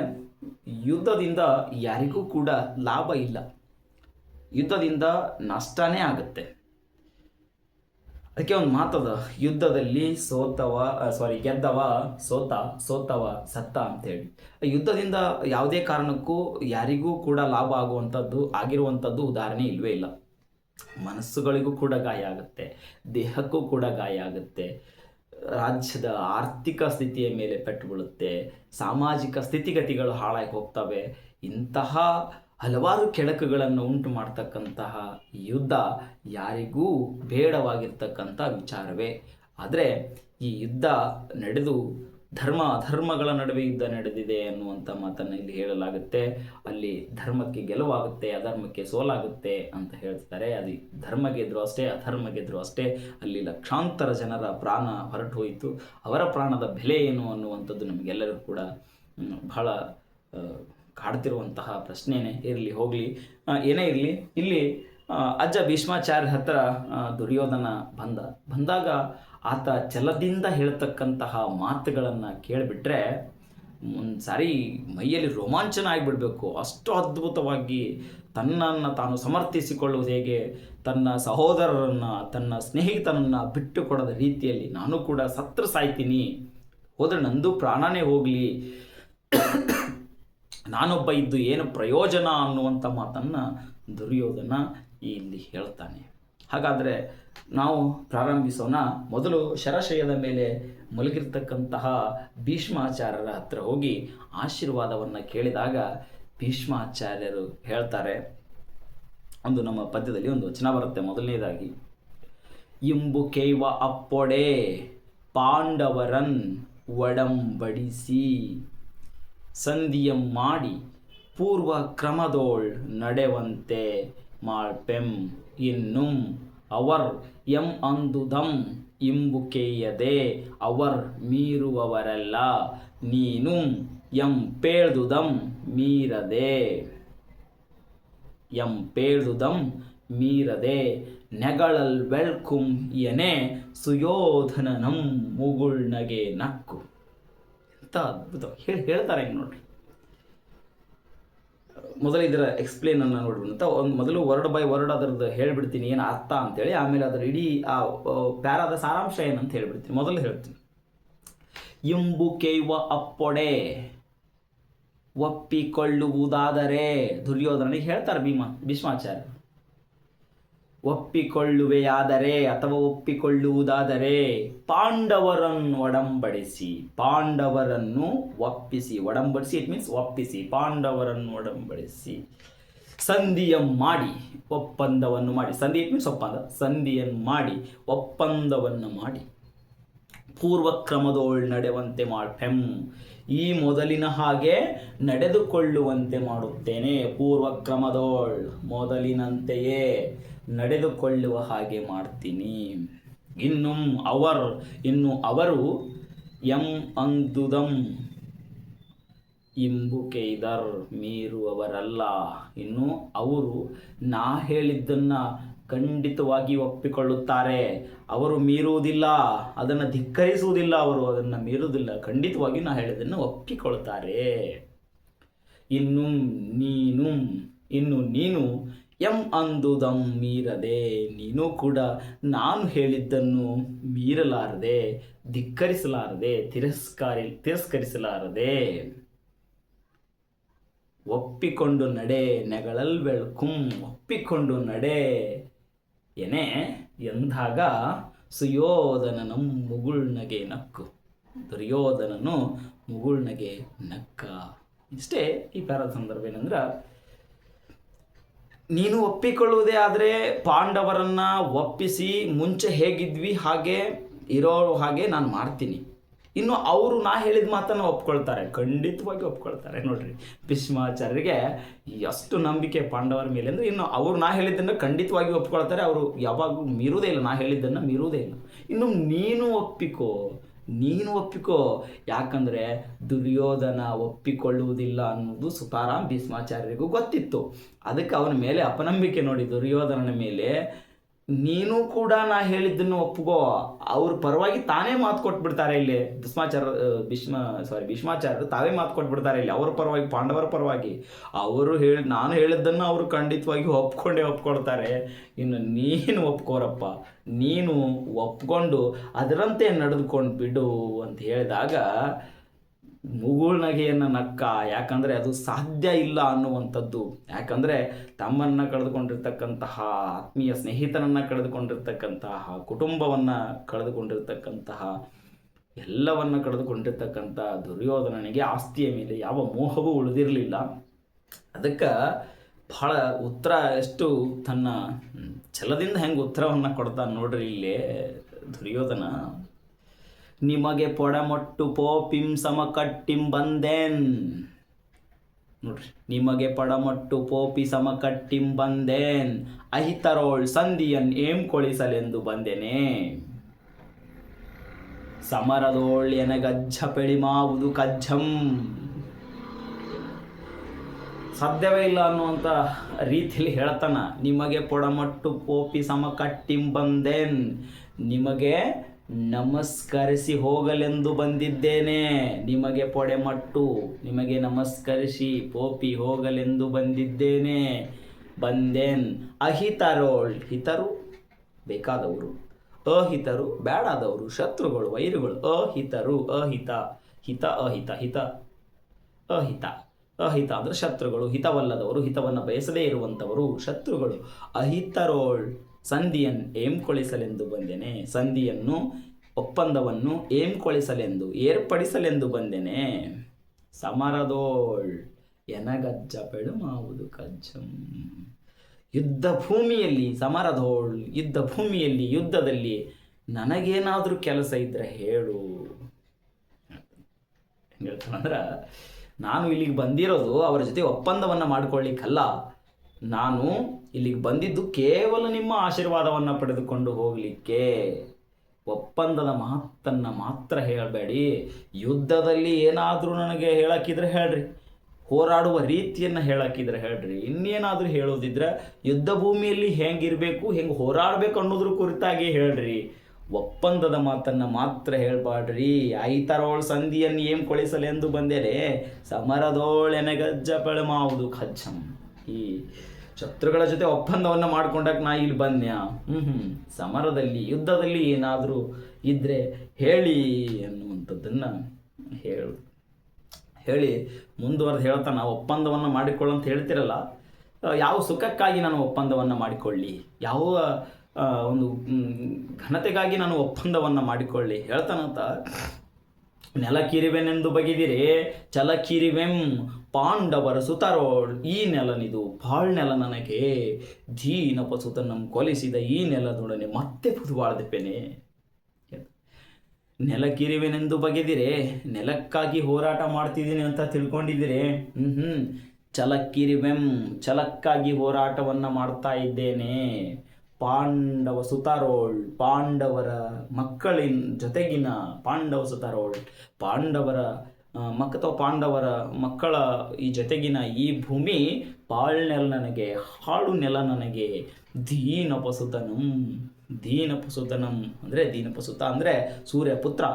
ಯುದ್ಧದಿಂದ ಯಾರಿಗೂ ಕೂಡ ಲಾಭ ಇಲ್ಲ. ಯುದ್ಧದಿಂದ ನಷ್ಟನೇ ಆಗುತ್ತೆ. ಅದಕ್ಕೆ ಒಂದು ಮಾತದ, ಯುದ್ಧದಲ್ಲಿ ಸೋತವ ಸಾರಿ ಗೆದ್ದವ ಸೋತ, ಸೋತವ, ಸತ್ತ ಅಂತೇಳಿ. ಯುದ್ಧದಿಂದ ಯಾವುದೇ ಕಾರಣಕ್ಕೂ ಯಾರಿಗೂ ಕೂಡ ಲಾಭ ಆಗುವಂಥದ್ದು ಆಗಿರುವಂಥದ್ದು ಉದಾಹರಣೆ ಇಲ್ಲವೇ ಇಲ್ಲ. ಮನಸ್ಸುಗಳಿಗೂ ಕೂಡ ಗಾಯ ಆಗುತ್ತೆ, ದೇಹಕ್ಕೂ ಕೂಡ ಗಾಯ ಆಗುತ್ತೆ. ರಾಜ್ಯದ ಆರ್ಥಿಕ ಸ್ಥಿತಿಯ ಮೇಲೆ ಪೆಟ್ಟು ಬೀಳುತ್ತೆ ಸಾಮಾಜಿಕ ಸ್ಥಿತಿಗತಿಗಳು ಹಾಳಾಗಿ ಹೋಗ್ತವೆ, ಇಂತಹ ಹಲವಾರು ಕೆಳಕುಗಳನ್ನು ಉಂಟು ಮಾಡ್ತಕ್ಕಂತಹ ಯುದ್ಧ ಯಾರಿಗೂ ಬೇಡವಾಗಿರ್ತಕ್ಕಂಥ ವಿಚಾರವೇ. ಆದರೆ ಈ ಯುದ್ಧ ನಡೆದು ಧರ್ಮ ಅಧರ್ಮಗಳ ನಡುವೆ ಯುದ್ಧ ನಡೆದಿದೆ ಅನ್ನುವಂಥ ಮಾತನ್ನು ಇಲ್ಲಿ ಹೇಳಲಾಗುತ್ತೆ. ಅಲ್ಲಿ ಧರ್ಮಕ್ಕೆ ಗೆಲುವಾಗುತ್ತೆ, ಅಧರ್ಮಕ್ಕೆ ಸೋಲಾಗುತ್ತೆ ಅಂತ ಹೇಳ್ತಾರೆ. ಅದು ಧರ್ಮ ಗೆದ್ರು ಅಷ್ಟೇ ಅಧರ್ಮ ಗೆದ್ರು ಅಷ್ಟೇ. ಅಲ್ಲಿ ಲಕ್ಷಾಂತರ ಜನರ ಪ್ರಾಣ ಹೊರಟು ಹೋಯಿತು. ಅವರ ಪ್ರಾಣದ ಬೆಲೆ ಏನು ಅನ್ನುವಂಥದ್ದು ನಮಗೆಲ್ಲರೂ ಕೂಡ ಬಹಳ ಕಾಡ್ತಿರುವಂತಹ ಪ್ರಶ್ನೆನೇ. ಇರಲಿ, ಹೋಗಲಿ. ಏನೇ ಇರಲಿ, ಇಲ್ಲಿ ಅಜ್ಜ ಭೀಷ್ಮಾಚಾರ್ಯ ಹತ್ರ ದುರ್ಯೋಧನ ಬಂದ. ಬಂದಾಗ ಆತ ಛಲದಿಂದ ಹೇಳ್ತಕ್ಕಂತಹ ಮಾತುಗಳನ್ನು ಕೇಳಿಬಿಟ್ರೆ ಒಂದು ಸಾರಿ ಮೈಯಲ್ಲಿ ರೋಮಾಂಚನ ಆಗಿಬಿಡಬೇಕು. ಅಷ್ಟು ಅದ್ಭುತವಾಗಿ ತನ್ನನ್ನು ತಾನು ಸಮರ್ಥಿಸಿಕೊಳ್ಳುವುದು ಹೇಗೆ? ತನ್ನ ಸಹೋದರರನ್ನು, ತನ್ನ ಸ್ನೇಹಿತನನ್ನು ಬಿಟ್ಟು ಕೊಡದ ರೀತಿಯಲ್ಲಿ ನಾನು ಕೂಡ ಸತ್ರ ಸಾಯ್ತೀನಿ. ಹೋದರೆ ನಂದು ಪ್ರಾಣನೇ ಹೋಗಲಿ. ನಾನೊಬ್ಬ ಇದ್ದು ಏನು ಪ್ರಯೋಜನ ಅನ್ನುವಂಥ ಮಾತನ್ನು ದುರ್ಯೋಧನ ಇಲ್ಲಿ ಹೇಳ್ತಾನೆ. ಹಾಗಾದರೆ ನಾವು ಪ್ರಾರಂಭಿಸೋಣ. ಮೊದಲು ಶರಶಯದ ಮೇಲೆ ಮಲಗಿರ್ತಕ್ಕಂತಹ ಭೀಷ್ಮಾಚಾರ್ಯರ ಹತ್ರ ಹೋಗಿ ಆಶೀರ್ವಾದವನ್ನು ಕೇಳಿದಾಗ ಭೀಷ್ಮಾಚಾರ್ಯರು ಹೇಳ್ತಾರೆ. ಒಂದು ನಮ್ಮ ಪದ್ಯದಲ್ಲಿ ಒಂದು ವಚನ ಬರುತ್ತೆ. ಮೊದಲನೇದಾಗಿ, ಇಂಬು ಕೇವ ಅಪ್ಪೊಡೆ ಪಾಂಡವರನ್ ಒಡಂಬಡಿಸಿ, ಸಂಧಿಯಂ ಮಾಡಿ ಪೂರ್ವ ಕ್ರಮದೋಳ್ ನಡೆವಂತೆ ಮಾಳ್ಪೆಂ ಇನ್ನುಂ ಅವರ್ ಎಂ ಅಂದುದಂ ಇಂಬುಕೆಯದೆ ಅವರ್ ಮೀರುವವರೆಲ್ಲ ನೀನು ಎಂ ಪೇಳ್ದುದಂ ಮೀರದೆ. ಎಂ ಪೇಳ್ದುದಂ ಮೀರದೆ, ನೆಗಳಲ್ ವೆಳ್ಕುಂ ಎನೆ ಸುಯೋಧನನಂ ಮುಗುಳ್ನಗೆ ನಕ್ಕು. ಅಂತ ಅದ್ಭುತ. ಹೇಳಿ ಹೇಳ್ತಾರೆ ಹಿಂಗೆ ನೋಡ್ರಿ. ಮೊದಲು ಇದರ ಎಕ್ಸ್ಪ್ಲೇನ್ ಅನ್ನು ನೋಡ್ರಿ. ಅಂತ ಒಂದು ಮೊದಲು ವರ್ಡ್ ಬೈ ವರ್ಡ್ ಅದರದ್ದು ಹೇಳ್ಬಿಡ್ತೀನಿ, ಏನು ಅರ್ಥ ಅಂತೇಳಿ, ಆಮೇಲೆ ಅದರ ಇಡೀ, ಆ ಪ್ಯಾರಾದ ಸಾರಾಂಶ ಏನಂತ ಹೇಳಿಬಿಡ್ತೀನಿ. ಮೊದಲು ಹೇಳ್ತೀನಿ. ಇಂಬು ಕೇಯುವ ಅಪ್ಪೊಡೆ, ಒಪ್ಪಿಕೊಳ್ಳುವುದಾದರೆ ದುರ್ಯೋಧನಿಗೆ ಹೇಳ್ತಾರೆ ಭೀಮ ಭೀಷ್ಮಾಚಾರ್ಯ ಒಪ್ಪಿಕೊಳ್ಳುವೆಯಾದರೆ ಅಥವಾ ಒಪ್ಪಿಕೊಳ್ಳುವುದಾದರೆ ಪಾಂಡವರನ್ನು ಒಡಂಬಡಿಸಿ, ಪಾಂಡವರನ್ನು ಒಪ್ಪಿಸಿ. ಒಡಂಬಡಿಸಿ ಇಟ್ ಮೀನ್ಸ್ ಒಪ್ಪಿಸಿ. ಪಾಂಡವರನ್ನು ಒಡಂಬಡಿಸಿ. ಸಂಧಿಯ ಮಾಡಿ, ಒಪ್ಪಂದವನ್ನು ಮಾಡಿ. ಸಂಧಿ ಇಟ್ ಮೀನ್ಸ್ ಒಪ್ಪಂದ. ಸಂಧಿಯನ್ನು ಮಾಡಿ, ಒಪ್ಪಂದವನ್ನು ಮಾಡಿ. ಪೂರ್ವಕ್ರಮದೋಳ್ ನಡೆವಂತೆ ಮಾಡ್ಪೆಂ. ಈ ಮೊದಲಿನ ಹಾಗೆ ನಡೆದುಕೊಳ್ಳುವಂತೆ ಮಾಡುತ್ತೇನೆ ಪೂರ್ವಕ್ರಮದೋಳ್. ಮೊದಲಿನಂತೆಯೇ ನಡೆದುಕೊಳ್ಳುವ ಹಾಗೆ ಮಾಡ್ತೀನಿ. ಇನ್ನು ಅವರ್, ಇನ್ನು ಅವರು ಎಂ ಅಂದುದಂ ಇಂಬುಕೈದರ್ ಮೀರು ಅವರಲ್ಲ ಇನ್ನು ಅವರು ನಾ ಹೇಳಿದ್ದನ್ನು ಖಂಡಿತವಾಗಿ ಒಪ್ಪಿಕೊಳ್ಳುತ್ತಾರೆ. ಅವರು ಮೀರುವುದಿಲ್ಲ, ಅದನ್ನು ಧಿಕ್ಕರಿಸುವುದಿಲ್ಲ, ಅವರು ಅದನ್ನು ಮೀರುವುದಿಲ್ಲ. ಖಂಡಿತವಾಗಿ ನಾ ಹೇಳಿದ್ದನ್ನು ಒಪ್ಪಿಕೊಳ್ತಾರೆ ಇನ್ನು ನೀನು ಇನ್ನು ನೀನು ಎಂ ಅಂದುದಂ ಮೀರದೆ, ನೀನು ಕೂಡ ನಾನು ಹೇಳಿದ್ದನ್ನು ಮೀರಲಾರದೆ, ಧಿಕ್ಕರಿಸಲಾರದೆ, ತಿರಸ್ಕಾರಿ, ತಿರಸ್ಕರಿಸಲಾರದೆ. ಒಪ್ಪಿಕೊಂಡು ನಡೆ ನೆಗಳಲ್ ಬೆಳ್ಕುಂ ಒಪ್ಪಿಕೊಂಡು ನಡೆ. ಎನೆ ಎಂದಾಗ ಸುಯೋಧನನ ಮುಗುಳ್ನಗೆ ನಕ್ಕು. ದುರ್ಯೋಧನನು ಮುಗುಳ್ನಗೆ ನಕ್ಕ. ಇಷ್ಟೇ ಈ ಪ್ಯಾರ ಸಂದರ್ಭ ಏನಂದ್ರೆ ನೀನು ಒಪ್ಪಿಕೊಳ್ಳುವುದೇ ಆದರೆ ಪಾಂಡವರನ್ನು ಒಪ್ಪಿಸಿ ಮುಂಚೆ ಹೇಗಿದ್ವಿ ಹಾಗೆ ಇರೋ ಹಾಗೆ ನಾನು ಮಾಡ್ತೀನಿ. ಇನ್ನು ಅವರು ನಾ ಹೇಳಿದ ಮಾತನ್ನು ಒಪ್ಕೊಳ್ತಾರೆ, ಖಂಡಿತವಾಗಿ ಒಪ್ಕೊಳ್ತಾರೆ ನೋಡ್ರಿ. ಭೀಷ್ಮಾಚಾರ್ಯರಿಗೆ ಎಷ್ಟು ನಂಬಿಕೆ ಪಾಂಡವರ ಮೇಲೆ ಅಂದರೆ ಇನ್ನು ಅವರು ನಾ ಹೇಳಿದ್ದನ್ನು ಖಂಡಿತವಾಗಿ ಒಪ್ಕೊಳ್ತಾರೆ, ಅವರು ಯಾವಾಗಲೂ ಮೀರುವುದೇ ಇಲ್ಲ, ನಾ ಹೇಳಿದ್ದನ್ನು ಮೀರುವುದೇ ಇಲ್ಲ. ಇನ್ನು ನೀನು ಒಪ್ಪಿಕೋ ನೀನು ಒಪ್ಪಿಕೋ. ಯಾಕಂದರೆ ದುರ್ಯೋಧನ ಒಪ್ಪಿಕೊಳ್ಳುವುದಿಲ್ಲ ಅನ್ನೋದು ಸುತಾರಾಮ್ ಭೀಷ್ಮಾಚಾರ್ಯರಿಗೂ ಗೊತ್ತಿತ್ತು. ಅದಕ್ಕೆ ಅವನ ಮೇಲೆ ಅಪನಂಬಿಕೆ ನೋಡಿ ದುರ್ಯೋಧನನ ಮೇಲೆ ನೀನು ಕೂಡ ನಾ ಹೇಳಿದ್ದನ್ನು ಒಪ್ಪುಗೋ ಅವ್ರ ಪರವಾಗಿ ತಾನೇ ಮಾತು ಕೊಟ್ಬಿಡ್ತಾರೆ ಇಲ್ಲಿ. ಭೀಷ್ಮಾಚಾರ ಭೀಷ್ಮ ಸಾರಿ ಭೀಷ್ಮಾಚಾರ್ಯರು ತಾವೇ ಮಾತು ಕೊಟ್ಬಿಡ್ತಾರೆ ಇಲ್ಲಿ. ಅವರ ಪರವಾಗಿ, ಪಾಂಡವರ ಪರವಾಗಿ. ಅವರು ಹೇಳಿ, ನಾನು ಹೇಳಿದ್ದನ್ನು ಅವರು ಖಂಡಿತವಾಗಿ ಒಪ್ಕೊಂಡೇ ಒಪ್ಕೊಳ್ತಾರೆ. ಇನ್ನು ನೀನು ಒಪ್ಕೋರಪ್ಪ. ನೀನು ಒಪ್ಕೊಂಡು ಅದರಂತೆ ನಡೆದುಕೊಂಡು ಬಿಡು ಅಂತ ಹೇಳಿದಾಗ ಮುಗುಳ್ನಗೆಯನ್ನು ನಕ್ಕ, ಯಾಕಂದರೆ ಅದು ಸಾಧ್ಯ ಇಲ್ಲ ಅನ್ನುವಂಥದ್ದು. ಯಾಕಂದರೆ ತಮ್ಮನ್ನು ಕಳೆದುಕೊಂಡಿರ್ತಕ್ಕಂತಹ, ಆತ್ಮೀಯ ಸ್ನೇಹಿತನನ್ನು ಕಳೆದುಕೊಂಡಿರ್ತಕ್ಕಂತಹ, ಕುಟುಂಬವನ್ನು ಕಳೆದುಕೊಂಡಿರ್ತಕ್ಕಂತಹ, ಎಲ್ಲವನ್ನು ಕಳೆದುಕೊಂಡಿರ್ತಕ್ಕಂಥ ದುರ್ಯೋಧನನಿಗೆ ಆಸ್ತಿಯ ಮೇಲೆ ಯಾವ ಮೋಹವೂ ಉಳಿದಿರಲಿಲ್ಲ. ಅದಕ್ಕೆ ಬಹಳ ಉತ್ತರ, ಎಷ್ಟು ತನ್ನ ಛಲದಿಂದ ಹೆಂಗೆ ಉತ್ತರವನ್ನು ಕೊಡ್ತಾನೆ ನೋಡ್ರಿ ಇಲ್ಲಿ ದುರ್ಯೋಧನ. ನಿಮಗೆ ಪೊಡಮೊಟ್ಟು ಪೋಪಿಂ ಸಮಕಟ್ಟಿಂ ಬಂದೇನ್. ನೋಡ್ರಿ, ನಿಮಗೆ ಪಡಮಟ್ಟು ಪೋಪಿ ಸಮ ಕಟ್ಟಿಂ ಬಂದೇನ್. ಅಹಿತರೋಳ್ ಸಂಧಿಯನ್ ಏಂ ಕೊಳಿಸಲೆಂದು ಬಂದೆನೆ. ಸಮರದೋಳ್ ಎನಗಜ್ಜ ಪೆಳಿಮಾವುದು ಕಜ್ಜಂ. ಸಾಧ್ಯವೇ ಇಲ್ಲ ಅನ್ನುವಂಥ ರೀತಿಯಲ್ಲಿ ಹೇಳ್ತಾನ. ನಿಮಗೆ ಪೊಡಮಟ್ಟು ಪೋಪಿ ಸಮ ಕಟ್ಟಿಂ ಬಂದೇನ್. ನಿಮಗೆ ನಮಸ್ಕರಿಸಿ ಹೋಗಲೆಂದು ಬಂದಿದ್ದೇನೆ. ನಿಮಗೆ ಪೊಡೆಮಟ್ಟು, ನಿಮಗೆ ನಮಸ್ಕರಿಸಿ ಪೋಪಿ ಹೋಗಲೆಂದು ಬಂದಿದ್ದೇನೆ. ಬಂದೇನ್ ಅಹಿತರೋಳ್, ಹಿತರು ಬೇಕಾದವರು, ಅಹಿತರು ಬೇಡಾದವರು ಶತ್ರುಗಳು, ವೈರುಗಳು, ಅಹಿತರು, ಅಹಿತ, ಹಿತ ಅಹಿತ ಹಿತ, ಅಹಿತ ಅಹಿತ ಅಂದರೆ ಶತ್ರುಗಳು, ಹಿತವಲ್ಲದವರು, ಹಿತವನ್ನು ಬಯಸದೇ ಇರುವಂಥವರು ಶತ್ರುಗಳು, ಅಹಿತರೋಳ್ ಸಂಧಿಯನ್ ಏಂಕೊಳಿಸಲೆಂದು ಬಂದೆನೆ. ಸಂಧಿಯನ್ನು ಒಪ್ಪಂದವನ್ನು ಏಂಕೊಳಿಸಲೆಂದು ಏರ್ಪಡಿಸಲೆಂದು ಬಂದೆನೆ. ಸಮರದೋಳ್ ಎನಗಜ್ಜ ಪೆಳುಮಾವುದು ಕಜ್ಜಂ. ಯುದ್ಧ ಭೂಮಿಯಲ್ಲಿ, ಸಮರದೋಳ್ ಯುದ್ಧ ಭೂಮಿಯಲ್ಲಿ, ಯುದ್ಧದಲ್ಲಿ ನನಗೇನಾದರೂ ಕೆಲಸ ಇದ್ದರೆ ಹೇಳು. ಹೇಳ್ತಾನಂದ್ರೆ ನಾನು ಇಲ್ಲಿಗೆ ಬಂದಿರೋದು ಅವರ ಜೊತೆ ಒಪ್ಪಂದವನ್ನು ಮಾಡ್ಕೊಳ್ಳಿಕ್ಕಲ್ಲ. ನಾನು ಇಲ್ಲಿಗೆ ಬಂದಿದ್ದು ಕೇವಲ ನಿಮ್ಮ ಆಶೀರ್ವಾದವನ್ನು ಪಡೆದುಕೊಂಡು ಹೋಗಲಿಕ್ಕೆ. ಒಪ್ಪಂದದ ಮಾತನ್ನು ಮಾತ್ರ ಹೇಳಬೇಡಿ. ಯುದ್ಧದಲ್ಲಿ ಏನಾದರೂ ನನಗೆ ಹೇಳಕ್ಕಿದ್ರೆ ಹೇಳ್ರಿ. ಹೋರಾಡುವ ರೀತಿಯನ್ನು ಹೇಳಕ್ಕಿದ್ರೆ ಹೇಳ್ರಿ. ಇನ್ನೇನಾದರೂ ಹೇಳೋದಿದ್ರೆ ಯುದ್ಧ ಭೂಮಿಯಲ್ಲಿ ಹೆಂಗಿರಬೇಕು, ಹೆಂಗೆ ಹೋರಾಡಬೇಕು ಅನ್ನೋದ್ರ ಕುರಿತಾಗಿ ಹೇಳ್ರಿ. ಒಪ್ಪಂದದ ಮಾತನ್ನು ಮಾತ್ರ ಹೇಳ್ಬಾಡ್ರಿ ಐತರೋಳ್ ಸಂಧಿಯನ್ನು ಏನ್ ಕೊಳಿಸಲೆಂದು ಬಂದೇನೆ? ಸಮರದೋಳೆನೆಗಜ್ಜ ಪೆಳಮಾವುದು ಖಜ್ಜಂ. ಈ ಶತ್ರುಗಳ ಜೊತೆ ಒಪ್ಪಂದವನ್ನು ಮಾಡ್ಕೊಂಡಾಗ ನಾ ಇಲ್ಲಿ ಬನ್ಯ ಹ್ಮ್ ಹ್ಮ್. ಸಮರದಲ್ಲಿ, ಯುದ್ಧದಲ್ಲಿ ಏನಾದರೂ ಇದ್ರೆ ಹೇಳಿ ಅನ್ನುವಂಥದ್ದನ್ನು ಹೇಳು. ಹೇಳಿ ಮುಂದುವರೆದು ಹೇಳ್ತಾನ ಒಪ್ಪಂದವನ್ನು ಮಾಡಿಕೊಳ್ಳು ಅಂತ ಹೇಳ್ತಿರಲ್ಲ ಯಾವ ಸುಖಕ್ಕಾಗಿ ನಾನು ಒಪ್ಪಂದವನ್ನು ಮಾಡಿಕೊಳ್ಳಿ? ಯಾವ ಒಂದು ಘನತೆಗಾಗಿ ನಾನು ಒಪ್ಪಂದವನ್ನು ಮಾಡಿಕೊಳ್ಳಿ? ಹೇಳ್ತಾನಂತ. ನೆಲಕಿರಿವೆನೆಂದು ಬಗೆದಿರೆ ಛಲಕಿರಿವೆಂ ಪಾಂಡವರ ಸುತಾರೋಳ್ ಈ ನೆಲನಿದು ಬಾಳ್ ನೆಲ ನನಗೆ. ದೀನಪ ಸುತನಂ ಕೊಲಿಸಿದ ಈ ನೆಲದೊಡನೆ ಮತ್ತೆ ಪುದುವಾಳ್ದೆಪೆನೆ ನೆಲಕ್ಕಿರಿವೆನೆಂದು ಬಗೆದಿರೆ, ನೆಲಕ್ಕಾಗಿ ಹೋರಾಟ ಮಾಡ್ತಿದ್ದೀನಿ ಅಂತ ತಿಳ್ಕೊಂಡಿದ್ದೀರಿ. ಹ್ಞೂ ಹ್ಞೂ ಚಲಕ್ಕಿರಿವೆಂ, ಚಲಕ್ಕಾಗಿ ಹೋರಾಟವನ್ನ ಮಾಡ್ತಾ ಇದ್ದೇನೆ. ಪಾಂಡವ ಸುತಾರೋಳ್, ಪಾಂಡವರ ಮಕ್ಕಳಿನ ಜೊತೆಗಿನ ಪಾಂಡವ ಸುತಾರೋಳ್, ಪಾಂಡವರ ಅಥವಾ ಪಾಂಡವರ ಮಕ್ಕಳ ಈ ಜೊತೆಗಿನ ಈ ಭೂಮಿ ಪಾಳ್ನೆಲ ನನಗೆ, ಹಾಳು ನೆಲ ನನಗೆ, ದೀನಪಸುತನಂ ದೀನಪಸುತನಂ. ಅಂದರೆ ದೀನಪಸುತ ಅಂದರೆ ಸೂರ್ಯ ಪುತ್ರ,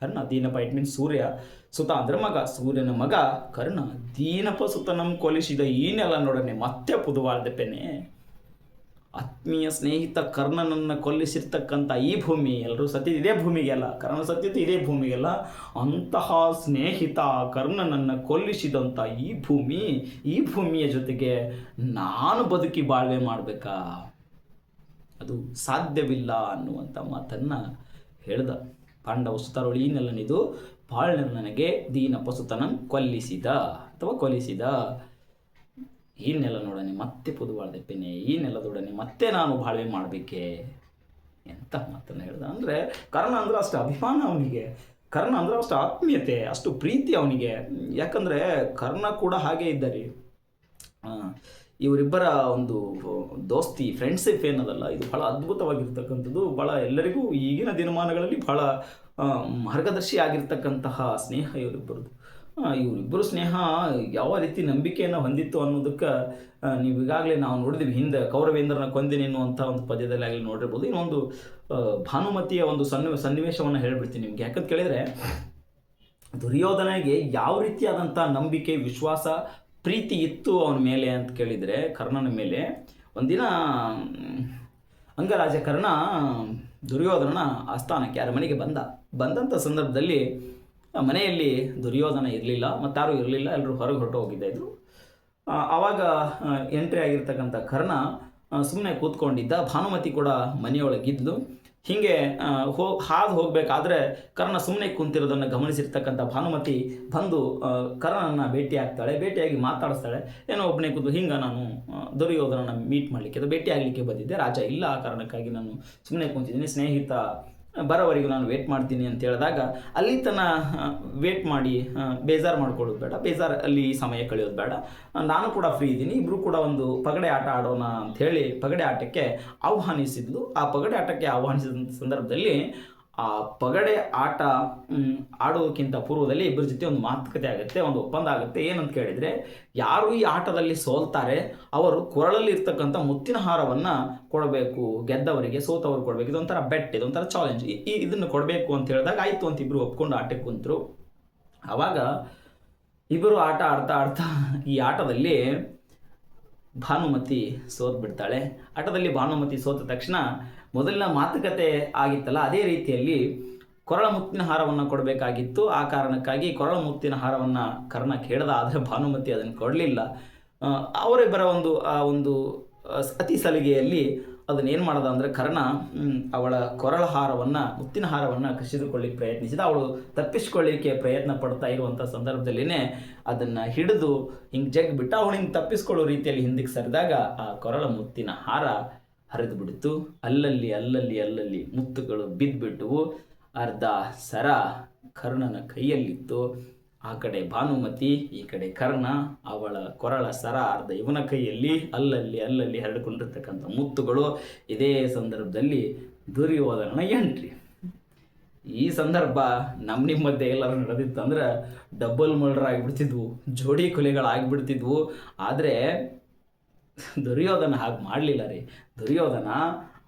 ಕರ್ಣ ದೀನಪ ಇಟ್ ಮೀನ್ಸ್ ಸೂರ್ಯ ಸುತ ಅಂದ್ರೆ ಮಗ, ಸೂರ್ಯನ ಮಗ, ಕರ್ಣ ದೀನಪಸುತನಂ ಕೊಲಿಸಿದ ಈ ನೆಲ ನೋಡನೆ ಮತ್ತೆ ಪುದುವಾಳ್ದೆಪೆನೆ ಆತ್ಮೀಯ ಸ್ನೇಹಿತ ಕರ್ಣನನ್ನು ಕೊಲ್ಲಿಸಿರ್ತಕ್ಕಂಥ ಈ ಭೂಮಿ ಎಲ್ಲರೂ ಸತ್ಯ ಇದೇ ಭೂಮಿಗೆಲ್ಲ ಕರ್ಣ ಸತ್ತಿದ್ದು ಇದೇ ಭೂಮಿಗೆಲ್ಲ, ಅಂತಹ ಸ್ನೇಹಿತ ಕರ್ಣನನ್ನು ಕೊಲ್ಲಿಸಿದಂಥ ಈ ಭೂಮಿ, ಈ ಭೂಮಿಯ ಜೊತೆಗೆ ನಾನು ಬದುಕಿ ಬಾಳ್ವೆ ಮಾಡಬೇಕಾ? ಅದು ಸಾಧ್ಯವಿಲ್ಲ ಅನ್ನುವಂಥ ಮಾತನ್ನು ಹೇಳ್ದ ಪಾಂಡವ ಸುತಾರೋಳಿ ನೆಲನಿದು ಬಾಳ್ನೆ ನನಗೆ ದೀನ ಸುತನನ್ನು ಕೊಲ್ಲಿಸಿದ, ಅಥವಾ ಕೊಲಿಸಿದ ಈ ನೆಲ ನೋಡನೆ ಮತ್ತೆ ಪುದುವಾಳ್ದೆಪ್ಪೇನೆ ಈ ನೆಲದೊಡನೆ ಮತ್ತೆ ನಾನು ಬಾಳ್ವೆ ಮಾಡಬೇಕೆ? ಎಂತ ಮಾತನ್ನು ಹೇಳ್ದ ಅಂದರೆ, ಕರ್ಣ ಅಂದ್ರೆ ಅಷ್ಟು ಅಭಿಮಾನ ಅವನಿಗೆ, ಕರ್ಣ ಅಂದ್ರೆ ಅಷ್ಟು ಆತ್ಮೀಯತೆ, ಅಷ್ಟು ಪ್ರೀತಿ ಅವನಿಗೆ. ಯಾಕಂದರೆ ಕರ್ಣ ಕೂಡ ಹಾಗೆ ಇದ್ದಾರೆ. ಇವರಿಬ್ಬರ ಒಂದು ದೋಸ್ತಿ ಫ್ರೆಂಡ್ಶಿಪ್ ಏನದಲ್ಲ, ಇದು ಬಹಳ ಅದ್ಭುತವಾಗಿರ್ತಕ್ಕಂಥದ್ದು. ಬಹಳ ಎಲ್ಲರಿಗೂ ಈಗಿನ ದಿನಮಾನಗಳಲ್ಲಿ ಬಹಳ ಮಾರ್ಗದರ್ಶಿ ಆಗಿರ್ತಕ್ಕಂತಹ ಸ್ನೇಹ ಇವರಿಬ್ಬರದು ಇವರಿಬ್ಬರು ಸ್ನೇಹ ಯಾವ ರೀತಿ ನಂಬಿಕೆಯನ್ನು ಹೊಂದಿತ್ತು ಅನ್ನೋದಕ್ಕೆ ನೀವು ಈಗಾಗಲೇ ನಾವು ನೋಡಿದ್ವಿ. ಹಿಂದೆ ಕೌರವೇಂದ್ರನ ಕೊಂದಿನಿ ಎನ್ನುವಂಥ ಒಂದು ಪದ್ಯದಲ್ಲಿ ಆಗಲಿ ನೋಡಿರ್ಬೋದು. ಇನ್ನೊಂದು ಭಾನುಮತಿಯ ಒಂದು ಸನ್ನಿ, ಸನ್ನಿವೇಶವನ್ನು ಹೇಳಿಬಿಡ್ತೀನಿ ನಿಮ್ಗೆ. ಯಾಕಂತ ಕೇಳಿದರೆ ದುರ್ಯೋಧನನಿಗೆ ಯಾವ ರೀತಿಯಾದಂಥ ನಂಬಿಕೆ, ವಿಶ್ವಾಸ, ಪ್ರೀತಿ ಇತ್ತು ಅವನ ಮೇಲೆ ಅಂತ ಕೇಳಿದರೆ, ಕರ್ಣನ ಮೇಲೆ, ಒಂದಿನ ಅಂಗರಾಜ ಕರ್ಣ ದುರ್ಯೋಧನನ ಆಸ್ಥಾನಕ್ಕೆ, ಅರಮನೆಗೆ ಮನೆಗೆ ಬಂದ. ಬಂದಂಥ ಸಂದರ್ಭದಲ್ಲಿ ಮನೆಯಲ್ಲಿ ದುರ್ಯೋಧನ ಇರಲಿಲ್ಲ, ಮತ್ತಾರೂ ಇರಲಿಲ್ಲ ಎಲ್ಲರೂ ಹೊರಗೆ ಹೊರಟು ಹೋಗಿದ್ದ ಇದ್ರು ಆವಾಗ ಎಂಟ್ರಿ ಆಗಿರ್ತಕ್ಕಂಥ ಕರ್ಣ ಸುಮ್ಮನೆ ಕೂತ್ಕೊಂಡಿದ್ದ, ಭಾನುಮತಿ ಕೂಡ ಮನೆಯೊಳಗಿದ್ಲು. ಹೀಗೆ ಹೋ, ಹಾದು ಹೋಗಬೇಕಾದ್ರೆ ಕರ್ಣ ಸುಮ್ಮನೆ ಕುಂತಿರೋದನ್ನು ಗಮನಿಸಿರ್ತಕ್ಕಂಥ ಭಾನುಮತಿ ಬಂದು ಕರ್ಣನನ್ನು ಭೇಟಿ ಆಗ್ತಾಳೆ, ಭೇಟಿಯಾಗಿ ಮಾತಾಡಿಸ್ತಾಳೆ. ಏನೋ ಒಬ್ಬನೇ ಕೂತು, ಹಿಂಗೆ ನಾನು ದುರ್ಯೋಧನನ ಮೀಟ್ ಮಾಡಲಿಕ್ಕೆ, ಅದು ಭೇಟಿ ಆಗಲಿಕ್ಕೆ ಬಂದಿದ್ದೆ, ರಾಜ ಇಲ್ಲ ಆ ಕಾರಣಕ್ಕಾಗಿ ನಾನು ಸುಮ್ಮನೆ ಕುಂತಿದ್ದೀನಿ, ಸ್ನೇಹಿತ ಬರೋವರೆಗೂ ನಾನು ವೇಟ್ ಮಾಡ್ತೀನಿ ಅಂತ ಹೇಳಿದಾಗ ಅಲ್ಲಿ ತನ ವೇಟ್ ಮಾಡಿ ಬೇಜಾರು ಮಾಡ್ಕೊಳ್ಳೋದು ಬೇಡ, ಬೇಜಾರು ಅಲ್ಲಿ ಸಮಯ ಕಳೆಯೋದು ಬೇಡ. ನಾನು ಕೂಡ ಫ್ರೀ ಇದ್ದೀನಿ ಇಬ್ಬರು ಕೂಡ ಒಂದು ಪಗಡೆ ಆಟ ಆಡೋಣ ಅಂತ ಹೇಳಿ ಪಗಡೆ ಆಟಕ್ಕೆ ಆಹ್ವಾನಿಸಿದ್ಲು ಆ ಪಗಡೆ ಆಟಕ್ಕೆ ಆಹ್ವಾನಿಸಿದ ಸಂದರ್ಭದಲ್ಲಿ ಆ ಪಗಡೆ ಆಟ ಆಡೋದಕ್ಕಿಂತ ಪೂರ್ವದಲ್ಲಿ ಇಬ್ಬರ ಜೊತೆ ಒಂದು ಮಾತುಕತೆ ಆಗುತ್ತೆ, ಒಂದು ಒಪ್ಪಂದ ಆಗುತ್ತೆ. ಏನಂತ ಕೇಳಿದರೆ, ಯಾರು ಈ ಆಟದಲ್ಲಿ ಸೋಲ್ತಾರೆ, ಅವರು ಕೊರಳಲ್ಲಿ ಇರ್ತಕ್ಕಂಥ ಮುತ್ತಿನ ಹಾರವನ್ನು ಕೊಡಬೇಕು, ಗೆದ್ದವರಿಗೆ ಸೋತವರು ಕೊಡಬೇಕು. ಇದೊಂಥರ ಬೆಟ್, ಇದೊಂಥರ ಚಾಲೆಂಜ್ ಈ ಇದನ್ನು ಕೊಡಬೇಕು ಅಂತ ಹೇಳಿದಾಗ ಆಯಿತು ಅಂತ ಇಬ್ಬರು ಒಪ್ಕೊಂಡು ಆಟಕ್ಕೆ ಕುಂತರು. ಆವಾಗ ಇಬ್ಬರು ಆಟ ಆಡ್ತಾ ಆಡ್ತಾ ಈ ಆಟದಲ್ಲಿ ಭಾನುಮತಿ ಸೋತ್ಬಿಡ್ತಾಳೆ. ಆಟದಲ್ಲಿ ಭಾನುಮತಿ ಸೋತ ತಕ್ಷಣ ಮೊದಲಿನ ಮಾತುಕತೆ ಆಗಿತ್ತಲ್ಲ, ಅದೇ ರೀತಿಯಲ್ಲಿ ಕೊರಳ ಮುತ್ತಿನ ಹಾರವನ್ನು ಕೊಡಬೇಕಾಗಿತ್ತು. ಆ ಕಾರಣಕ್ಕಾಗಿ ಕೊರಳ ಮುತ್ತಿನ ಹಾರವನ್ನು ಕರ್ಣ ಕೇಳದ, ಆದರೆ ಭಾನುಮತಿ ಅದನ್ನು ಕೊಡಲಿಲ್ಲ. ಅವರಿಬ್ಬರ ಒಂದು, ಆ ಒಂದು ಅತಿ ಸಲಿಗೆಯಲ್ಲಿ ಅದನ್ನೇನು ಮಾಡ್ದ ಅಂದರೆ ಕರ್ಣ ಅವಳ ಕೊರಳ ಹಾರವನ್ನು, ಮುತ್ತಿನ ಹಾರವನ್ನು ಕಸಿದುಕೊಳ್ಳಿಕ್ಕೆ ಪ್ರಯತ್ನಿಸಿದ. ಅವಳು ತಪ್ಪಿಸ್ಕೊಳ್ಳಿಕ್ಕೆ ಪ್ರಯತ್ನ ಪಡ್ತಾ ಇರುವಂಥ ಸಂದರ್ಭದಲ್ಲಿನೇ ಅದನ್ನು ಹಿಡಿದು ಹಿಂಗೆ ಜಗ್ ಬಿಟ್ಟು, ಅವಳು ಹಿಂಗೆ ತಪ್ಪಿಸ್ಕೊಳ್ಳೋ ರೀತಿಯಲ್ಲಿ ಹಿಂದಕ್ಕೆ ಸರಿದಾಗ ಆ ಕೊರಳ ಮುತ್ತಿನ ಹಾರ ಹರಿದು ಬಿಡ್ತು ಅಲ್ಲಲ್ಲಿ ಅಲ್ಲಲ್ಲಿ ಅಲ್ಲಲ್ಲಿ ಮುತ್ತುಗಳು ಬಿದ್ದುಬಿಟ್ಟವು ಅರ್ಧ ಸರ ಕರ್ಣನ ಕೈಯಲ್ಲಿತ್ತು. ಆ ಕಡೆ ಭಾನುಮತಿ, ಈ ಕಡೆ ಕರ್ಣ, ಅವಳ ಕೊರಳ ಸರ ಅರ್ಧ ಇವನ ಕೈಯಲ್ಲಿ. ಅಲ್ಲಲ್ಲಿ ಅಲ್ಲಲ್ಲಿ ಹರಡಿಕೊಂಡಿರ್ತಕ್ಕಂಥ ಮುತ್ತುಗಳು. ಇದೇ ಸಂದರ್ಭದಲ್ಲಿ ದುರ್ಯೋಧನ ಎಂಟ್ರಿ. ಈ ಸಂದರ್ಭ ನಮ್ಮ ನಿಮ್ಮ ಮಧ್ಯೆ ಎಲ್ಲರೂ ನಡೆದಿತ್ತು ಅಂದ್ರೆ ಡಬಲ್ ಮರ್ಡರ್ ಆಗಿಬಿಡ್ತಿದ್ವು. ಜೋಡಿ ಕೊಲೆಗಳಾಗಿಬಿಡ್ತಿದ್ವು. ಆದರೆ ದುರ್ಯೋಧನ ಹಾಗೆ ಮಾಡಲಿಲ್ಲ ರೀ. ದುರ್ಯೋಧನ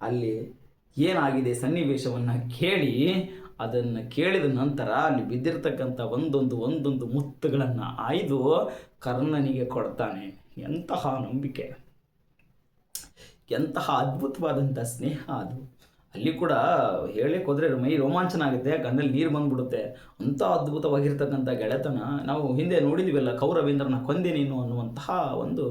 ಅಲ್ಲಿ ಏನಾಗಿದೆ ಸನ್ನಿವೇಶವನ್ನು ಕೇಳಿ, ಅದನ್ನು ಕೇಳಿದ ನಂತರ ಅಲ್ಲಿ ಬಿದ್ದಿರ್ತಕ್ಕಂಥ ಒಂದೊಂದು ಒಂದೊಂದು ಮುತ್ತುಗಳನ್ನು ಆಯ್ದು ಕರ್ಣನಿಗೆ ಕೊಡ್ತಾನೆ. ಎಂತಹ ನಂಬಿಕೆ. ಎಂತಹ ಅದ್ಭುತವಾದಂಥ ಸ್ನೇಹ ಅದು. ಅಲ್ಲಿ ಕೂಡ ಹೇಳಕ್ಕೆ ಹೋದ್ರೆ ಮೈ ರೋಮಾಂಚನ ಆಗುತ್ತೆ ಕಣ್ಣಲ್ಲಿ ನೀರು ಬಂದ್ಬಿಡುತ್ತೆ. ಅಂಥ ಅದ್ಭುತವಾಗಿರ್ತಕ್ಕಂಥ ಗೆಳೆತನ ನಾವು ಹಿಂದೆ ನೋಡಿದ್ವಲ್ಲ, ಕೌರವೇಂದ್ರನ ಕೊಂದೆ ನೀನು ಅನ್ನುವಂತಹ ಒಂದು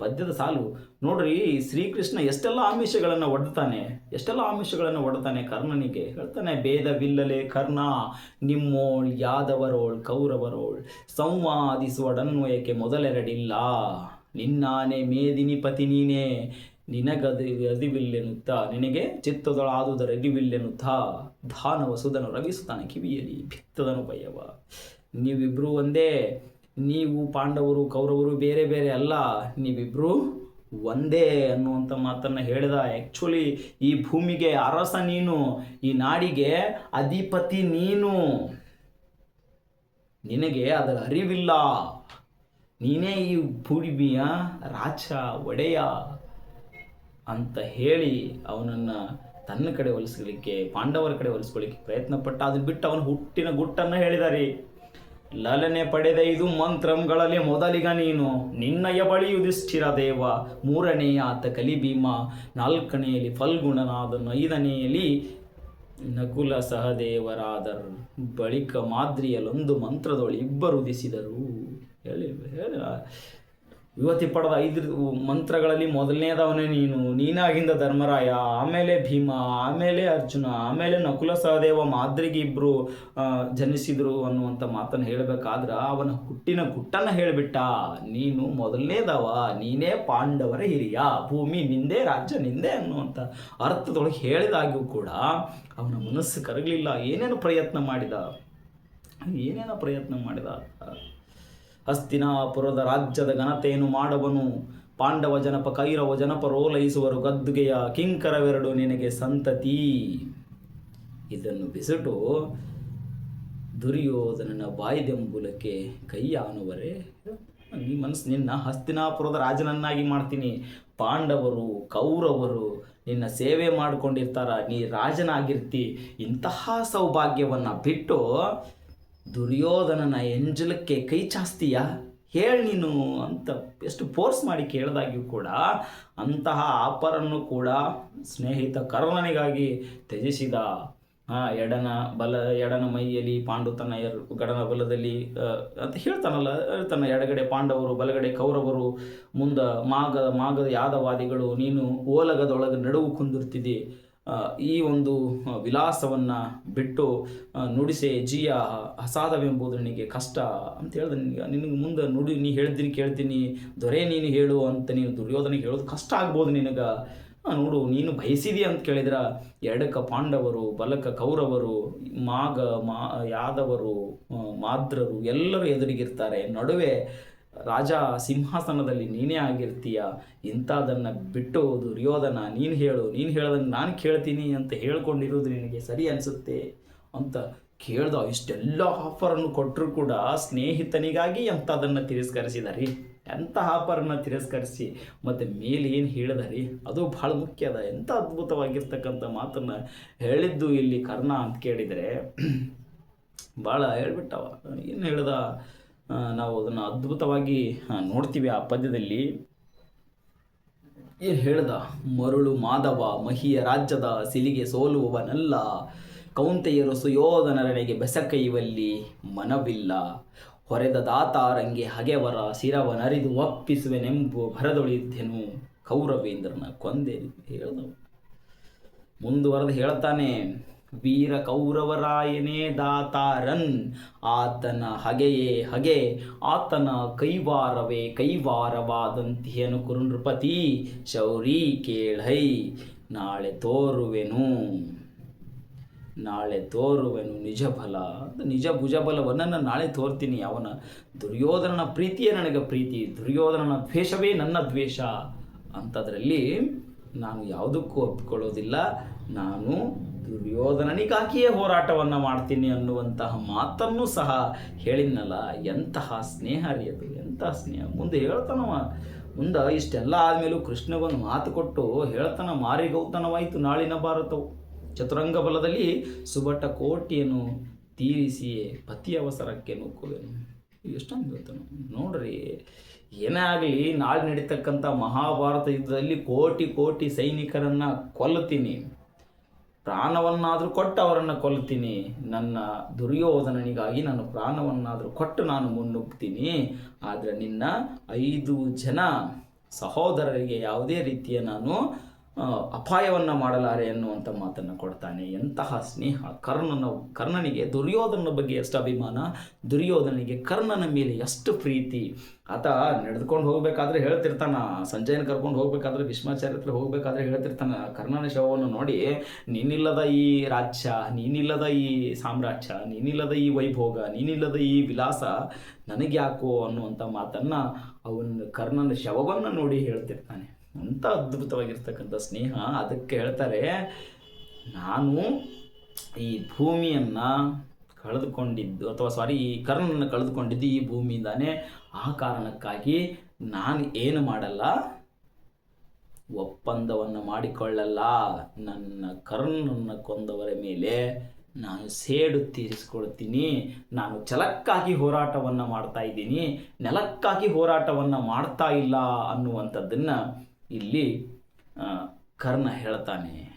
ಪದ್ಯದ ಸಾಲು. ನೋಡ್ರಿ, ಶ್ರೀಕೃಷ್ಣ ಎಷ್ಟೆಲ್ಲ ಆಮಿಷಗಳನ್ನು ಒಡ್ತಾನೆ, ಎಷ್ಟೆಲ್ಲ ಆಮಿಷಗಳನ್ನು ಒಡ್ತಾನೆ ಕರ್ಣನಿಗೆ. ಹೇಳ್ತಾನೆ, ಭೇದವಿಲ್ಲಲೆ ಕರ್ಣ, ನಿಮ್ಮೋಳ್ ಯಾದವರೋಳ್, ಕೌರವರೋಳ್, ಸಂವಾದಿಸುವಡನ್ವಯಕ್ಕೆ ಮೊದಲೆರಡಿಲ್ಲ. ನಿನ್ನಾನೆ ಮೇದಿನಿ ಪತಿ ನೀನೇ ನಿನಗದು ಅದಿವಿಲ್ಲೆನುತ್ತ ನಿನಗೆ ಚಿತ್ತದೊಳಾದುದರ ಅರಿವಿಲ್ಲೆನುತ್ತ ದಾನವ ಸುಧನು ರವಿಸುತ್ತಾನೆ ಕಿವಿಯಲ್ಲಿ ಭಿತ್ತದನು ಭಯವ ನೀವಿಬ್ರು ಒಂದೇ, ನೀವು ಪಾಂಡವರು ಕೌರವರು ಬೇರೆ ಬೇರೆ ಅಲ್ಲ, ನೀವಿಬ್ರು ಒಂದೇ ಅನ್ನುವಂಥ ಮಾತನ್ನು ಹೇಳಿದ. ಆ್ಯಕ್ಚುಲಿ ಈ ಭೂಮಿಗೆ ಅರಸ ನೀನು, ಈ ನಾಡಿಗೆ ಅಧಿಪತಿ ನೀನು. ನಿನಗೆ ಅದರ ಅರಿವಿಲ್ಲ. ನೀನೇ ಈ ಭೂಮಿಯ ರಾಜ, ಒಡೆಯ. ಅಂತ ಹೇಳಿ ಅವನನ್ನು ತನ್ನ ಕಡೆ ಒಲಿಸ್ಲಿಕ್ಕೆ, ಪಾಂಡವರ ಕಡೆ ಒಲಿಸ್ಕೊಳ್ಳಿಕ್ಕೆ ಪ್ರಯತ್ನ ಪಟ್ಟ ಅದನ್ನ ಬಿಟ್ಟು ಅವನು ಹುಟ್ಟಿನ ಗುಟ್ಟನ್ನು ಹೇಳಿದಾರೆ. ಲಲನೆ ಪಡೆದ ಇದು ಮಂತ್ರಗಳಲ್ಲಿ ಮೊದಲಿಗ ನೀನು. ನಿನ್ನ ಬಳಿ ಯುಧಿಷ್ಠಿರ ದೇವ. ಮೂರನೆಯ ಆತ ಕಲಿಭೀಮ. ನಾಲ್ಕನೆಯಲ್ಲಿ ಫಲ್ಗುಣನಾದನು. ಐದನೆಯಲ್ಲಿ ನಕುಲ ಸಹದೇವರಾದರ್. ಬಳಿಕ ಮಾದ್ರಿಯಲ್ಲೊಂದು ಮಂತ್ರದೊಳಿ ಇಬ್ಬರು ಉದಿಸಿದರು. ಹೇಳಿ ಹೇಳಿ. ಯುವತಿ ಪಡೆದ ಐದು ಮಂತ್ರಗಳಲ್ಲಿ ಮೊದಲನೇದವನೇ ನೀನು. ನೀನಾಗಿಂದ ಧರ್ಮರಾಯ, ಆಮೇಲೆ ಭೀಮ, ಆಮೇಲೆ ಅರ್ಜುನ, ಆಮೇಲೆ ನಕುಲ ಸಹದೇವ, ಮಾದ್ರಿಗೆ ಇಬ್ಬರು ಜನಿಸಿದ್ರು ಅನ್ನುವಂಥ ಮಾತನ್ನು ಹೇಳಬೇಕಾದ್ರೆ ಅವನ ಹುಟ್ಟಿನ ಗುಟ್ಟನ್ನು ಹೇಳಿಬಿಟ್ಟ. ನೀನು ಮೊದಲನೇದವ, ನೀನೇ ಪಾಂಡವರ ಹಿರಿಯ, ಭೂಮಿ ನಿಂದೆ, ರಾಜ್ಯ ನಿಂದೆ ಅನ್ನುವಂಥ ಅರ್ಥದೊಳಗೆ ಹೇಳಿದಾಗ್ಯೂ ಕೂಡ ಅವನ ಮನಸ್ಸು ಕರಗಲಿಲ್ಲ. ಏನೇನು ಪ್ರಯತ್ನ ಮಾಡಿದ? ಏನೇನೋ ಪ್ರಯತ್ನ ಮಾಡಿದ. ಹಸ್ತಿನಾಪುರದ ರಾಜ್ಯದ ಘನತೆಯನ್ನು ಮಾಡವನು ಪಾಂಡವ ಜನಪ, ಕೈರವ ಜನಪ, ರೋಲೈಸುವರು. ಗದ್ದುಗೆಯ ಕಿಂಕರವೆರಡು ನಿನಗೆ ಸಂತತಿ. ಇದನ್ನು ಬಿಸಿಟು ದುರ್ಯೋಧನನ ಬಾಯ್ದೆಂಬುಲಕ್ಕೆ ಕೈ ಈ ಮನಸ್ಸು ನಿನ್ನ ಹಸ್ತಿನಾಪುರದ ರಾಜನನ್ನಾಗಿ ಮಾಡ್ತೀನಿ. ಪಾಂಡವರು, ಕೌರವರು ನಿನ್ನ ಸೇವೆ ಮಾಡಿಕೊಂಡಿರ್ತಾರ. ನೀ ರಾಜನಾಗಿರ್ತಿ. ಇಂತಹ ಸೌಭಾಗ್ಯವನ್ನು ಬಿಟ್ಟು ದುರ್ಯೋಧನನ ಎಂಜಲಕ್ಕೆ ಕೈ ಚಾಸ್ತೀಯಾ? ಹೇಳಿ ನೀನು ಅಂತ ಎಷ್ಟು ಫೋರ್ಸ್ ಮಾಡಿ ಕೇಳಿದಾಗ್ಯೂ ಕೂಡ ಅಂತಹ ಆಪರನ್ನು ಕೂಡ ಸ್ನೇಹಿತ ಕರ್ಣನಿಗಾಗಿ ತ್ಯಜಿಸಿದ. ಎಡನ ಬಲ, ಎಡನ ಮೈಯಲ್ಲಿ ಪಾಂಡು ತನ್ನ ಗಡನ ಬಲದಲ್ಲಿ ಅಂತ ಹೇಳ್ತಾನಲ್ಲ, ತನ್ನ ಎಡಗಡೆ ಪಾಂಡವರು, ಬಲಗಡೆ ಕೌರವರು, ಮುಂದ ಮಾಗ, ಮಾಗದ ಯಾದವಾದಿಗಳು, ನೀನು ಓಲಗದೊಳಗೆ ನಡುವು ಕುಂದಿರ್ತಿದ್ದಿ ಈ ಒಂದು ವಿಲಾಸವನ್ನು ಬಿಟ್ಟು ನುಡಿಸೆ ಜಿಯ ಅಸಾಧವೆಂಬುದು ನಿನಗೆ ಕಷ್ಟ ಅಂತ ಹೇಳ್ದೆ ನಿನಗೆ. ನಿನಗೆ ಮುಂದೆ ನುಡಿ, ನೀ ಹೇಳ್ತೀನಿ, ಕೇಳ್ತೀನಿ, ದೊರೆ ನೀನು ಹೇಳು ಅಂತ ನೀನು ದುರ್ಯೋಧನಿಗೆ ಹೇಳೋದು ಕಷ್ಟ ಆಗ್ಬೋದು ನಿನಗೆ. ನೋಡು, ನೀನು ಬಯಸಿದಿ ಅಂತ ಕೇಳಿದ್ರ. ಎರಡಕ ಪಾಂಡವರು ಬಲಕ ಕೌರವರು, ಮಾಗ, ಮಾ, ಯಾದವರು ಮಾದ್ರರು ಎಲ್ಲರೂ ಎದುರಿಗಿರ್ತಾರೆ. ನಡುವೆ ರಾಜ ಸಿಂಹಾಸನದಲ್ಲಿ ನೀನೇ ಆಗಿರ್ತೀಯ, ಇಂಥದನ್ನು ಬಿಟ್ಟು ದುರ್ಯೋಧನ ನೀನು ಹೇಳು, ನೀನು ಹೇಳ್ದಂಗೆ ನಾನು ಕೇಳ್ತೀನಿ ಅಂತ ಹೇಳ್ಕೊಂಡಿರೋದು ನಿನಗೆ ಸರಿ ಅನಿಸುತ್ತೆ ಅಂತ ಕೇಳ್ದ ಇಷ್ಟೆಲ್ಲ ಆಫರನ್ನು ಕೊಟ್ಟರು ಕೂಡ ಸ್ನೇಹಿತನಿಗಾಗಿ ಎಂಥದನ್ನು ತಿರಸ್ಕರಿಸಿದಾರೆ? ಎಂಥ ಆಫರನ್ನು ತಿರಸ್ಕರಿಸಿ? ಮತ್ತು ಮೇಲೆ ಏನು ರೀ ಅದು ಭಾಳ ಮುಖ್ಯ ಅದ. ಎಂಥ ಅದ್ಭುತವಾಗಿರ್ತಕ್ಕಂಥ ಮಾತನ್ನು ಹೇಳಿದ್ದು ಇಲ್ಲಿ ಕರ್ಣ ಅಂತ ಕೇಳಿದರೆ, ಭಾಳ ಹೇಳ್ಬಿಟ್ಟವ. ಏನು ಹೇಳ್ದ ನಾವು ಅದನ್ನು ಅದ್ಭುತವಾಗಿ ನೋಡ್ತೀವಿ ಆ ಪದ್ಯದಲ್ಲಿ. ಏನು ಹೇಳ್ದ? ಮರುಳು ಮಾಧವ, ಮಹಿಯ ರಾಜ್ಯದ ಸಿಲಿಗೆ ಸೋಲುವವನಲ್ಲ. ಕೌಂತೆಯರು ಸುಯೋಧನರನೆಗೆ ಬೆಸಕೈವಲ್ಲಿ ಮನವಿಲ್ಲ. ಹೊರೆದ ದಾತಾರಂಗೆ ಹಗೆವರ ಶಿರವನರಿದು ಒಪ್ಪಿಸುವೆನೆಂಬು ಭರದೊಳಿದ್ದೆನು ಕೌರವೇಂದ್ರನ ಕೊಂದೆ. ಹೇಳ್ದವು? ಮುಂದುವರೆದು ಹೇಳ್ತಾನೆ ವೀರ ಕೌರವರಾಯನೇ ದಾತಾರನ್. ಆತನ ಹಗೆಯೇ ಹಗೆ, ಆತನ ಕೈವಾರವೇ ಕೈವಾರವಾದಂತಿಯನು ಕುರುನೃಪತಿ ಶೌರಿ ಕೇಳೈ, ನಾಳೆ ತೋರುವೆನು. ನಾಳೆ ತೋರುವೆನು ನಿಜ ಬಲ. ನಿಜ ಭುಜಬಲವನ್ನು ನಾನು ನಾಳೆ ತೋರ್ತೀನಿ ಅವನ. ದುರ್ಯೋಧನನ ಪ್ರೀತಿಯೇ ನನಗೆ ಪ್ರೀತಿ, ದುರ್ಯೋಧನನ ದ್ವೇಷವೇ ನನ್ನ ದ್ವೇಷ. ಅಂಥದ್ರಲ್ಲಿ ನಾನು ಯಾವುದಕ್ಕೂ ಒಪ್ಪಿಕೊಳ್ಳೋದಿಲ್ಲ ನಾನು ದುರ್ಯೋಧನನಿಗಾಗಿಯೇ ಹೋರಾಟವನ್ನು ಮಾಡ್ತೀನಿ ಅನ್ನುವಂತಹ ಮಾತನ್ನು ಸಹ ಹೇಳಿದ್ನಲ್ಲ. ಎಂತಹ ಸ್ನೇಹ ರೀ ಅದು ಎಂತಹ ಸ್ನೇಹ. ಮುಂದೆ ಹೇಳ್ತಾನವ. ಮುಂದೆ ಇಷ್ಟೆಲ್ಲ ಆದಮೇಲೂ ಕೃಷ್ಣಗೊಂದು ಮಾತು ಕೊಟ್ಟು ಹೇಳ್ತಾನ ಮಾರಿಗೌತನವಾಯಿತು ನಾಳಿನ ಭಾರತವು. ಚತುರಂಗ ಬಲದಲ್ಲಿ ಸುಬಟ ಕೋಟಿಯನ್ನು ತೀರಿಸಿ ಪತಿ ಅವಸರಕ್ಕೆ ನುಗ್ಗುವೆನು. ಎಷ್ಟೊಂದು ಗೊತ್ತನು ನೋಡ್ರಿ, ಏನೇ ಆಗಲಿ, ನಾಳೆ ನಡೀತಕ್ಕಂಥ ಮಹಾಭಾರತ ಯುದ್ಧದಲ್ಲಿ ಕೋಟಿ ಕೋಟಿ ಸೈನಿಕರನ್ನು ಕೊಲ್ಲುತ್ತೀನಿ. ಪ್ರಾಣವನ್ನಾದರೂ ಕೊಟ್ಟು ಅವರನ್ನು ಕೊಲ್ತೀನಿ. ನನ್ನ ದುರ್ಯೋಧನನಿಗಾಗಿ ನಾನು ಪ್ರಾಣವನ್ನಾದರೂ ಕೊಟ್ಟು ನಾನು ಮುನ್ನುಗ್ತೀನಿ. ಆದರೆ ನಿನ್ನ ಐದು ಜನ ಸಹೋದರರಿಗೆ ಯಾವುದೇ ರೀತಿಯ ನಾನು ಅಪಾಯವನ್ನು ಮಾಡಲಾರೆ ಎನ್ನುವಂಥ ಮಾತನ್ನು ಕೊಡ್ತಾನೆ. ಎಂತಹ ಸ್ನೇಹ, ಕರ್ಣನ, ಕರ್ಣನಿಗೆ ದುರ್ಯೋಧನ ಬಗ್ಗೆ ಎಷ್ಟು ಅಭಿಮಾನ, ದುರ್ಯೋಧನಿಗೆ ಕರ್ಣನ ಮೇಲೆ ಎಷ್ಟು ಪ್ರೀತಿ. ಆತ ನಡೆದುಕೊಂಡು ಹೋಗಬೇಕಾದ್ರೆ ಹೇಳ್ತಿರ್ತಾನ, ಸಂಜಯನ ಕರ್ಕೊಂಡು ಹೋಗಬೇಕಾದ್ರೆ ಭೀಷ್ಮಾಚಾರ್ಯ ಹೋಗಬೇಕಾದ್ರೆ ಹೋಗ್ಬೇಕಾದ್ರೆ ಹೇಳ್ತಿರ್ತಾನ, ಕರ್ಣನ ಶವವನ್ನು ನೋಡಿ, ನೀನಿಲ್ಲದ ಈ ರಾಜ್ಯ, ನೀನಿಲ್ಲದ ಈ ಸಾಮ್ರಾಜ್ಯ, ನೀನಿಲ್ಲದ ಈ ವೈಭೋಗ, ನೀನಿಲ್ಲದ ಈ ವಿಲಾಸ, ನನಗ್ಯಾಕೋ ಅನ್ನುವಂಥ ಮಾತನ್ನು ಅವನ ಕರ್ಣನ ಶವವನ್ನು ನೋಡಿ ಹೇಳ್ತಿರ್ತಾನೆ. ಅಂಥ ಅದ್ಭುತವಾಗಿರ್ತಕ್ಕಂಥ ಸ್ನೇಹ ಅದಕ್ಕೆ ಹೇಳ್ತಾರೆ, ನಾನು ಈ ಭೂಮಿಯನ್ನು ಕಳೆದುಕೊಂಡಿದ್ದು, ಅಥವಾ ಸಾರಿ ಈ ಕರ್ಣನನ್ನು ಕಳೆದುಕೊಂಡಿದ್ದು ಈ ಭೂಮಿಯಿಂದಾನೇ ಆ ಕಾರಣಕ್ಕಾಗಿ ನಾನು ಏನು ಮಾಡಲ್ಲ? ಒಪ್ಪಂದವನ್ನು ಮಾಡಿಕೊಳ್ಳಲ್ಲ. ನನ್ನ ಕರ್ಣನನ್ನು ಕೊಂದವರ ಮೇಲೆ ನಾನು ಸೇಡು ತೀರಿಸಿಕೊಳ್ತೀನಿ. ನಾನು ಛಲಕ್ಕಾಗಿ ಹೋರಾಟವನ್ನು ಮಾಡ್ತಾ ಇದ್ದೀನಿ. ನೆಲಕ್ಕಾಗಿ ಹೋರಾಟವನ್ನು ಮಾಡ್ತಾ ಇಲ್ಲ ಅನ್ನುವಂಥದ್ದನ್ನು ಇಲ್ಲಿ ಕರ್ಣ ಹೇಳ್ತಾನೆ.